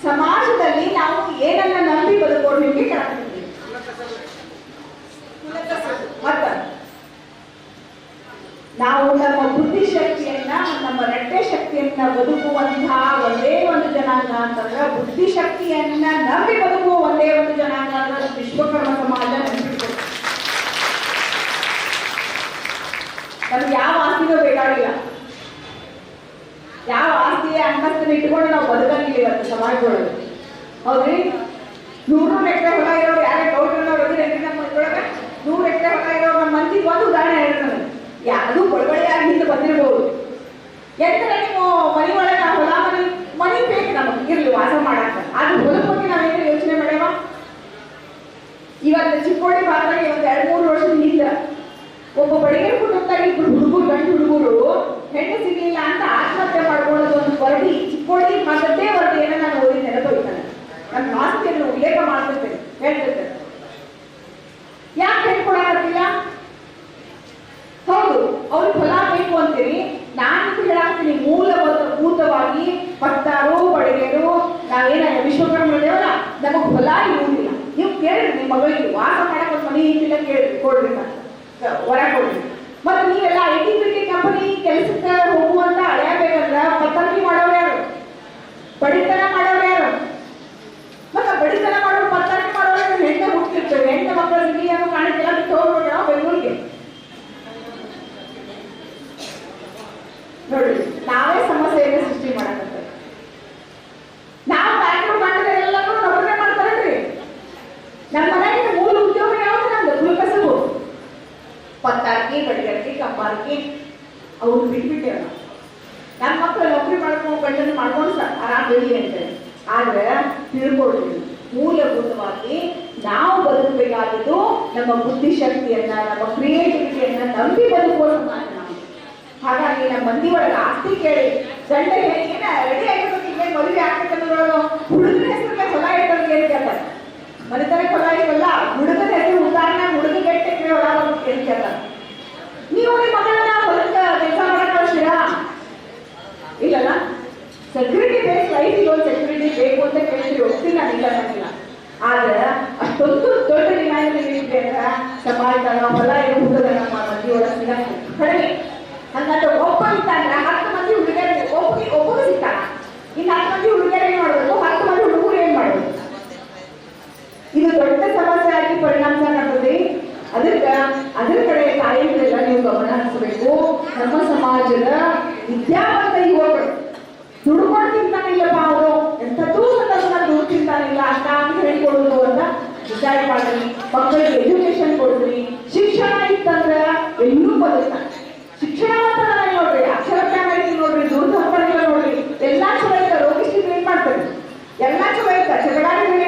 ಸಮಾಜದಲ್ಲಿ ನಾವು ಏನನ್ನ ನಂಬಿ ಬದುಕೋರು ನಿಮಗೆ ಕಾಣ್ತೀವಿ ಮತ್ತ ನಾವು ನಮ್ಮ ಬುದ್ಧಿ ಶಕ್ತಿಯನ್ನ ನಮ್ಮ ರಟ್ಟೆ ಶಕ್ತಿಯನ್ನ ಬದುಕುವಂತಹ ಒಂದೇ ಒಂದು ಜನಾಂಗ ಅಂತಂದ್ರೆ ಬುದ್ಧಿ ಶಕ್ತಿಯನ್ನ ನಂಬಿ ಬದುಕುವ ಒಂದೇ ಒಂದು ಜನಾಂಗ ಅಂದ್ರೆ ಅದು ವಿಶ್ವಕರ್ಮ ಸಮಾಜ ನೆನಪಿಟ್ಕೊಳ್ಳಿ. ನಮ್ಗೆ ಯಾವ ಆಸ್ತಿನೂ ಬೇಕಾಗಿಲ್ಲ ಯಾವ ಆಸ್ತಿಯ ಅಂತಸ್ತನ್ನ ಇಟ್ಕೊಂಡು ನಾವು ಬದುಕಂಗಿಲ್ಲ ಇವತ್ತು ಸಮಾಜದೊಳಗೆ ಹೌದ್ರಿ ನೂರು ಎಕರೆ ಹೊಲ ಇರೋರು ಯಾರೇ ಗೌಡ್ರನ್ನವ್ರು ಇದ್ರೇನ್ರಿ ನಮ್ಮ ಇದ್ರೊಳಗೆ ನೂರು ಎಕರೆ ಹೊಲ ಇರೋ ನಮ್ಮ ಮಂದಿಗೆ ಒಂದು ಉದಾಹರಣೆ ಹೇಳಿ ನನಗೆ ಯಾವುದು ಬಡವಳಿಯಾಗಿ ಹಿಂದೆ ಬಂದಿರ್ಬೋದು ಎಂದ್ರೆ ನೀವು ಮನೆ ಒಳಗೆ ಆ ಹೊಲ ಮನೆ ಮನೆ ಬೇಕು ನಮಗೆ ಇರ್ಲಿ ವಾಸ ಮಾಡಾಕ ಆದ್ರೆ ಹೊಲದ ಬಗ್ಗೆ ನಾವೇನು ಯೋಚನೆ ಮಾಡ್ಯಾವ ಚಿಕ್ಕೋಡಿ ಭಾಗದಾಗ ಒಂದು ಎರಡು ಮೂರು ವರ್ಷದ ಹಿಂದ. ಒಬ್ಬ ಬಡಿಗೆ ಕುಟುಂಬದಾಗ ಇಬ್ರು ಹುಡುಗರು, ಗಂಡು ಹುಡುಗರು, ಹೆಣ್ಣು ಸಿಗ್ಲಿಲ್ಲ ಅಂತ ಆತ್ಮಹತ್ಯೆ ಮಾಡ್ಕೊಳ್ಳೋದು ಒಂದು ವರದಿ ಚಿಕ್ಕೋಡಿ ವರದಿ ಏನೋ ನಾನು ಓದಿ ನೆನಪೋಯ್ತಾನೆ ನನ್ನ ಮಾಸ್ತಿಯನ್ನು ಉಲ್ಲೇಖ ಮಾಡ್ತಿರ್ತೇನೆ. ಹೇಳ್ತಿರ್ತೇನೆ ಯಾಕೆ ಹೇಳ್ಕೊಡಾಕತ್ತಿಲ್ಲ ಹೌದು ಅವ್ರಿಗೆ ಹೊಲ ಬೇಕು ಅಂತೀರಿ ನಾನು ಹೇಳಾಕ್ತೀನಿ ಮೂಲಭೂತವಾಗಿ ಭಕ್ತರು ಬಡಗೆರು ನಾವೇನ ವಿಶ್ವಕರ್ಮ ಇದೇವಲ್ಲ ನಮಗ್ ಹೊಲ ಇರುವುದಿಲ್ಲ ನೀವು ಕೇಳ್ರಿ ನಿಮ್ಮ ಮಗಳಿಗೆ ವಾಸ ಮಾಡಕ್ ಒಂದು ಮನೆ ಇದ್ದಿಲ್ಲ ಕೇಳ್ರಿ ಕೊಡ್ರಿ ಅಂತ ಹೊರ ಕೊಡ್ರಿ ಮತ್ತೆ ನೀವೆಲ್ಲ I T B T company ಕೆಲಸಕ್ಕೆ ಹೋಗುವಂತ ಅಳೆಯಬೇಕಂದ್ರ ಪತ್ತರ್ಕಿ ಮಾಡೋರು ಯಾರು ಬಡಿತನ ಮಾಡೋರು ಯಾರು ಮತ್ತೆ ಬಡಿತನ ಮಾಡೋರು ಪತ್ತರ್ಕಿ ಮಾಡೋರು ಯಾರು? ಹೆಣ್ಣು ಹುಟ್ಟಿರ್ತೇವೆ ಹೆಣ್ಣು ಮಕ್ಕಳು ಇಲ್ಲಿ ಏನೋ ಕಾಣಿಸ್ತಿಲ್ಲ ಬಿಟ್ಟು ಹೋಗ್ಬಿಟ್ರೆ ನಾವು ಬೆಂಗಳೂರಿಗೆ ನೋಡಿ ನಾವೇ ಸಮಸ್ಯೆಯನ್ನು ಸೃಷ್ಟಿ ಮಾಡಕತ್ತೇವೆ ನಾವು ಬ್ಯಾಂಗ್ಳೂರ್ ಮಾಡಿದ್ರೆ ಎಲ್ಲರೂ ನೌಕರಿ ಮಾಡ್ತಾರಲ್ರಿ ನಮ್ಮ ಮನೆಗೆ ಮೂಲ ಉದ್ಯೋಗ ಯಾವ್ದು ನಮ್ದು ಕುಲಕಸಬು ಪತ್ತಾರ್ಕಿ ಬಡಿಗರ್ಕಿ ಕಂಬಾರ್ಕಿ ಅವ್ರು ಬಿಟ್ಬಿಟ್ಟೇವೆ ನಾವು ನಮ್ಮ ಮಕ್ಕಳು ನೌಕರಿ ಮಾಡ್ಕೊಂಡು ಗಂಡನ ಮಾಡ್ಕೊಂಡು ಸ- ಆರಾಮ್ ಬೆಳಿ ಅಂತೇಳಿ ಆದ್ರೆ ತಿಳ್ಕೊಳ್ರಿ ಮೂಲಭೂತವಾಗಿ ನಾವು ಬದುಕಬೇಕಾದದ್ದು ನಮ್ಮ ಬುದ್ಧಿಶಕ್ತಿಯನ್ನ ನಮ್ಮ ಕ್ರಿಯೇಟಿವಿಟಿಯನ್ನ ನಂಬಿ ಬಂದು ಸಮಾಜ ನಾವು ಹಾಗಾಗಿ ನಮ್ಮ ಮಂದಿ ಒಳಗೆ ಆಸ್ತಿ ಕೇಳಿ ಗಂಡ ಏನ ರೆಡಿ ಆಗಿರ್ಬೇಕು ಏನ್ ಮದುವೆ ಆಗ್ಬೇಕಂದ್ರೆ ಹುಡುಗನ ಹೆಸರಿಗೆ ಹೊಲ ಇಟ್ಟವ್ರಿಗೆ ಏನು ಕೇಳ್ತಾರೆ ಮನೆತನ ಹೊಲ ಇರಲ್ಲ ಹುಡುಗನ ಹೆಸರು ಉದಾಹರಣೆ ಹುಡುಗ ಗೆಟ್ಟಕ್ಕೆ ಹೊಲ ಏನ್ ಕೇಳ್ತಾರೆ ನೀವು ನಿಮ್ಮ ಮಗಳನ್ನ ಹೊಲಕ್ಕ ಕೆಲಸ ಮಾಡಕ್ ಕಳಿಸ್ತೀರಾ? ಇಲ್ಲಲ್ಲ. ಸೆಕ್ಯೂರಿಟಿ ಬೇಕು ಲೈಫ್ ಒಂದು ಸೆಕ್ಯೂರಿಟಿ ಬೇಕು ಅಂತ ಕೇಳಿದ್ರೆ ಹೋಗ್ತೀನಿ ಇಲ್ಲ ಅನ್ನಂಗಿಲ್ಲ ಆದ್ರೆ ಅಷ್ಟೊಂದು ದೊಡ್ಡ ಡಿಮ್ಯಾಂಡ್ ಇದೆ ಅಂದ್ರೆ ಸಮಾಜದಾಗ ಹೊಲ ಹುಡುಗರ ನಮ್ಮ ಮಂದಿ ಒಳಗೆ ಸಿಗಲ್ಲ. ಕಡಿಮೆ ಹಂಗಂದ್ರೆ ಒಬ್ಬ ಅಂದ್ರೆ ಹತ್ತು ಮಂದಿ ಹುಡುಗರಿಗೆ ಒಬ್ಬಗೆ ಸಿಕ್ಕಾ ಸಿಗ್ತಾನ ಇನ್ನು ಹತ್ತು ಮಂದಿ ಹುಡುಗಿಯರು ಏನ್ ಮಾಡ್ಬೇಕು? ಹತ್ತು ಮಂದಿ ಹುಡುಗರು ಏನ್ ಮಾಡ್ಬೇಕು? ಇದು ದೊಡ್ಡ ಸಮಸ್ಯೆ ಆಗಿ ಪರಿಣಾಮ ಆಗ್ತದೆ ಅದಕ್ಕೆ ಅದ್ರ ಕಡೆ ತಾಯಿಗಳೆಲ್ಲ ನೀವು ಗಮನ ಹರಿಸಬೇಕು. ನಮ್ಮ ಸಮಾಜದ ವಿದ್ಯಾವಂತ ಯುವಕರು ದುಡ್ಕೊಂಡು ತಿಂತಾನಿಲ್ಲಪ್ಪ ಅವರು ಎಂಥದ್ದೂ ಸಂದರ್ಭ ದುಡ್ಡು ತಿಂತಾನಿಲ್ಲ ಅಂತ ಅಂತ ಹೇಳಿಕೊಡುದು ಅಂತ ಡಿಸೈಡ್ ಮಾಡಿ ಮಕ್ಕಳಿಗೆ ಎಜುಕೇಶನ್ ಕೊಡ್ರಿ ಶಿಕ್ಷಣ ಇತ್ತಂದ್ರೆ ಎಲ್ಲೂ ಬದುಕ ಶಿಕ್ಷಣ ಮಾತ್ರ ನೋಡ್ರಿ ಅಕ್ಷರಜ್ಞಾನ ಐತಿ ನೋಡ್ರಿ ಸಂಪರ್ಕ ನೋಡ್ರಿ, ಎಲ್ಲಾ ಚಲೋ ರೋಗಿಷ್ಟಿಗೆ ಏನ್ ಮಾಡ್ತಾರೆ? ಎಲ್ಲಾ ಚಲೋ ಐತ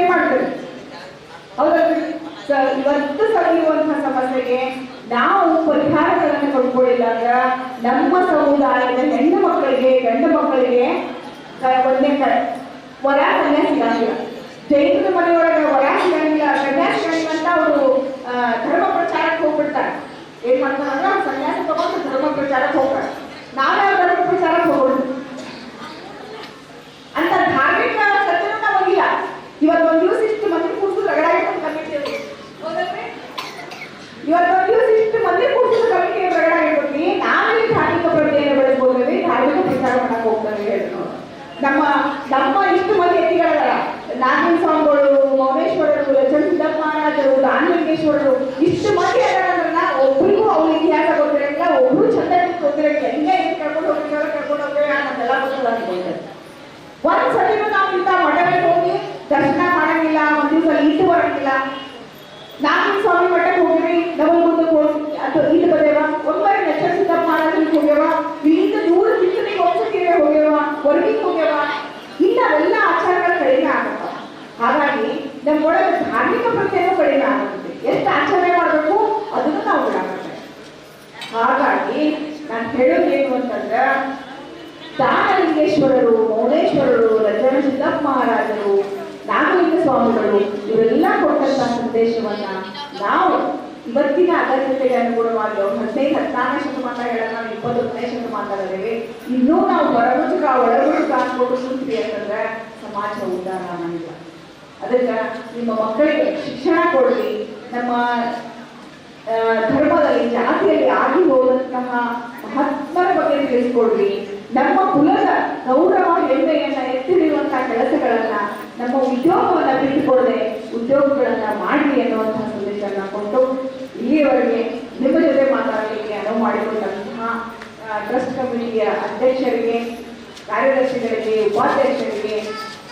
ಏನ್ ಮಾಡ್ತಾರೆ? ಹೌದಲ್ರಿ? ಇವತ್ತು ಸರಿಯುವಂತಹ ಸಮಸ್ಯೆಗೆ ನಾವು ಪರಿಹಾರಗಳನ್ನು ಅಂದ್ರೆ ನಮ್ಮ ಸಮುದಾಯದ ಹೆಣ್ಣು ಮಕ್ಕಳಿಗೆ, ಗಂಡು ಮಕ್ಕಳಿಗೆ ಒಂದೇ ಕಡೆ. ವರ ಕನ್ಯಾ ಜೈನರ ಮನೆಯೊಳಗೆ ವರ ಸಿಗಂಗಿಲ್ಲ ಅಂತ ಅವರು ಧರ್ಮ ಪ್ರಚಾರಕ್ಕೆ ಹೋಗ್ಬಿಡ್ತಾರೆ. ಏನ್ ಮಾಡ್ತಾರೆ ಅಂದ್ರೆ ಅವ್ರು ಸನ್ಯಾಸ ತಗೊಂಡು ಧರ್ಮ ಪ್ರಚಾರಕ್ಕೆ ಹೋಗ್ತಾರೆ. ನಾವ್ಯಾವ ಧರ್ಮ ಪ್ರಚಾರಕ್ಕೆ ಹೋಗೋದು. ಅಂತ ಧಾರ್ಮಿಕ ಸತ್ಯನೂ ಬಂದಿಲ್ಲ ಇವತ್ತು ಒಂದು ದಿವಸ ಇಷ್ಟು ಮಂದಿ ಹೌದಲ್ರಿ ಇವತ್ತು ಒಂದು ದಿವಸ ಇಷ್ಟು ಮಂದಿ ಕೂರ್ಸು ಕಮಿಟಿ ರಗಡಾಗಿರ್ತೀವಿ ನಾವೇ ಧಾರ್ಮಿಕ ಪ್ರಜ್ಞೆಯನ್ನು ಬೆಳೆಸ್ಬೋದ್ರಿ ಧಾರ್ಮಿಕ ಪ್ರಚಾರ ಮಾಡಕ್ಕೆ ಹೋಗ್ತಾರೆ ನಾವು. ನಮ್ಮ ನಮ್ಮ ಇಷ್ಟು ಮಂದಿ ಎತ್ತಿಗಳಲ್ಲ ನಾರಾಯಣ ಸ್ವಾಮಿಗಳು ಮೌನೇಶ್ವರರು ಲಕ್ಷ್ಮಣ ಸಿದ್ದಪ್ಪ ಮಹಾರಾಜರು ದಾನಲಿಂಗೇಶ್ವರರು ಇಷ್ಟು ಮಂದಿ ಅದಾರಲ್ಲ ಒಬ್ರಿಗೂ ಅವ್ರ ಇತಿಹಾಸ ಗೊತ್ತಿರಂಗಿಲ್ಲ ಒಬ್ರು ಚಂದ ಗೊತ್ತಿರಂಗಿಲ್ಲ ಹಿಂಗೆ ಕರ್ಕೊಂಡು ಅನ್ಕೊಳ್ತಾರೆ ಒಂದ್ ಸತಿನೂ ನಾವು ಇಂಥ ಮಠಗಳಿಗೆ ಹೋಗಿ ದರ್ಶನ ಮಾಡಂಗಿಲ್ಲ ಒಂದ್ ದಿವಸ ಇಟ್ಟು ಬರಂಗಿಲ್ಲ ನಾಲ್ಕು ಸ್ವಾಮಿ ಮಠಕ್ಕೆ ಹೋಗಿರಿ ಡಬಲ್ ಮುಂದಕ್ಕೆ ಹೋಗಿ ಅಥವಾ ಇದು ಬದೇವ ಒಮ್ಮೆ ಸಿದ್ಧ ಸಿದ್ದಪ್ಪ ಮಹಾರಾಜರಿಗೆ ಹೋಗ್ಯವ ಇಲ್ಲಿಂದ ದೂರ ಬಿಸಿಲಿಗೆ ಒಂದ್ಸತಿಗೆ ಹೋಗ್ಯವ ಹೊರಗಿಗೆ ಹೋಗ್ಯವ ಇಲ್ಲ, ಎಲ್ಲ ಆಚಾರಗಳು ಕಡಿಮೆ ಆಗತ್ತ ಹಾಗಾಗಿ ನಮ್ಮೊಳಗೆ ಧಾರ್ಮಿಕ ಪ್ರತ್ಯೇಕ ಕಡಿಮೆ ಆಗುತ್ತೆ. ಎಷ್ಟು ಆಚರಣೆ ಮಾಡಬೇಕು? ಅದನ್ನು ನಾವು ಬಿಡಬೇಕು ಹಾಗಾಗಿ ನಾನು ಹೇಳೋದು ಏನು ಅಂತಂದ್ರೆ, ದಾನಲಿಂಗೇಶ್ವರರು ಮೌನೇಶ್ವರರು ರಜನ ಸಿದ್ದಪ್ಪ ಮಹಾರಾಜರು, ನಾಗಲಿಂಗ ಸ್ವಾಮಿಗಳು, ಇವರೆಲ್ಲ ಕೊಟ್ಟಂತಹ ಸಂದೇಶವನ್ನ ನಾವು ಇವತ್ತಿನ ಅಗತ್ಯತೆಗೆ ಅನುಗುಣವಾಗಿ ಅವ್ರು ಹದಿನೈದು ಹದಿನಾರನೇ ಹೇಳೋಣ ನಾವು ಇಪ್ಪತ್ತೊಂದನೇ ಶತಮಾನದಲ್ಲಿವೆ ಇನ್ನೂ ನಾವು ಹೊರಗುಜುಕ ಒಳಗುಜುಕ ಅನ್ಕೊಂಡು ಸುತ್ತಿ ಅಂತಂದ್ರೆ ಸಮಾಜ ಉದ್ದಾರ ಆಗಂಗಿಲ್ಲ ಅದಕ್ಕೆ ನಿಮ್ಮ ಮಕ್ಕಳಿಗೆ ಶಿಕ್ಷಣ ಕೊಡ್ರಿ. ನಮ್ಮ ಧರ್ಮದಲ್ಲಿ, ಜಾತಿಯಲ್ಲಿ ಆಗಿ ಹೋದಂತಹ ಮಹಾತ್ಮರ ಬಗ್ಗೆ ತಿಳಿಸ್ಕೊಡ್ರಿ. ನಮ್ಮ ಕುಲದ ಗೌರವ ಹೆಮ್ಮೆಯನ್ನ ಎತ್ತಿರುವಂತಹ ಕೆಲಸಗಳನ್ನ ನಮ್ಮ ಉದ್ಯೋಗವನ್ನ ಬಿಟ್ಟುಕೊಡದೆ ಉದ್ಯೋಗಗಳನ್ನ ಮಾಡಿ ಅನ್ನುವಂತಹ ಸಂದೇಶವನ್ನ ಕೊಟ್ಟು ಇಲ್ಲಿಯವರೆಗೆ ನಿಮ್ಮ ಜೊತೆ ಮಾತಾಡಲಿಕ್ಕೆ ಅನುವು ಮಾಡಿಕೊಂಡಂತಹ ಟ್ರಸ್ಟ್ ಕಮಿಟಿಯ ಅಧ್ಯಕ್ಷರಿಗೆ, ಕಾರ್ಯದರ್ಶಿಗಳಿಗೆ, ಉಪಾಧ್ಯಕ್ಷರಿಗೆ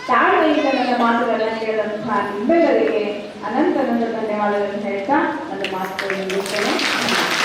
ತಾಳ್ಮೆಯಿಂದ ನನ್ನ ಮಾತುಗಳನ್ನ ಕೇಳಿದಂತಹ ನಿಮ್ಮೆಲ್ಲರಿಗೆ ಅನಂತ ಅನಂತ ಧನ್ಯವಾದಗಳನ್ನು ಹೇಳ್ತಾ ನನ್ನ ಮಾತು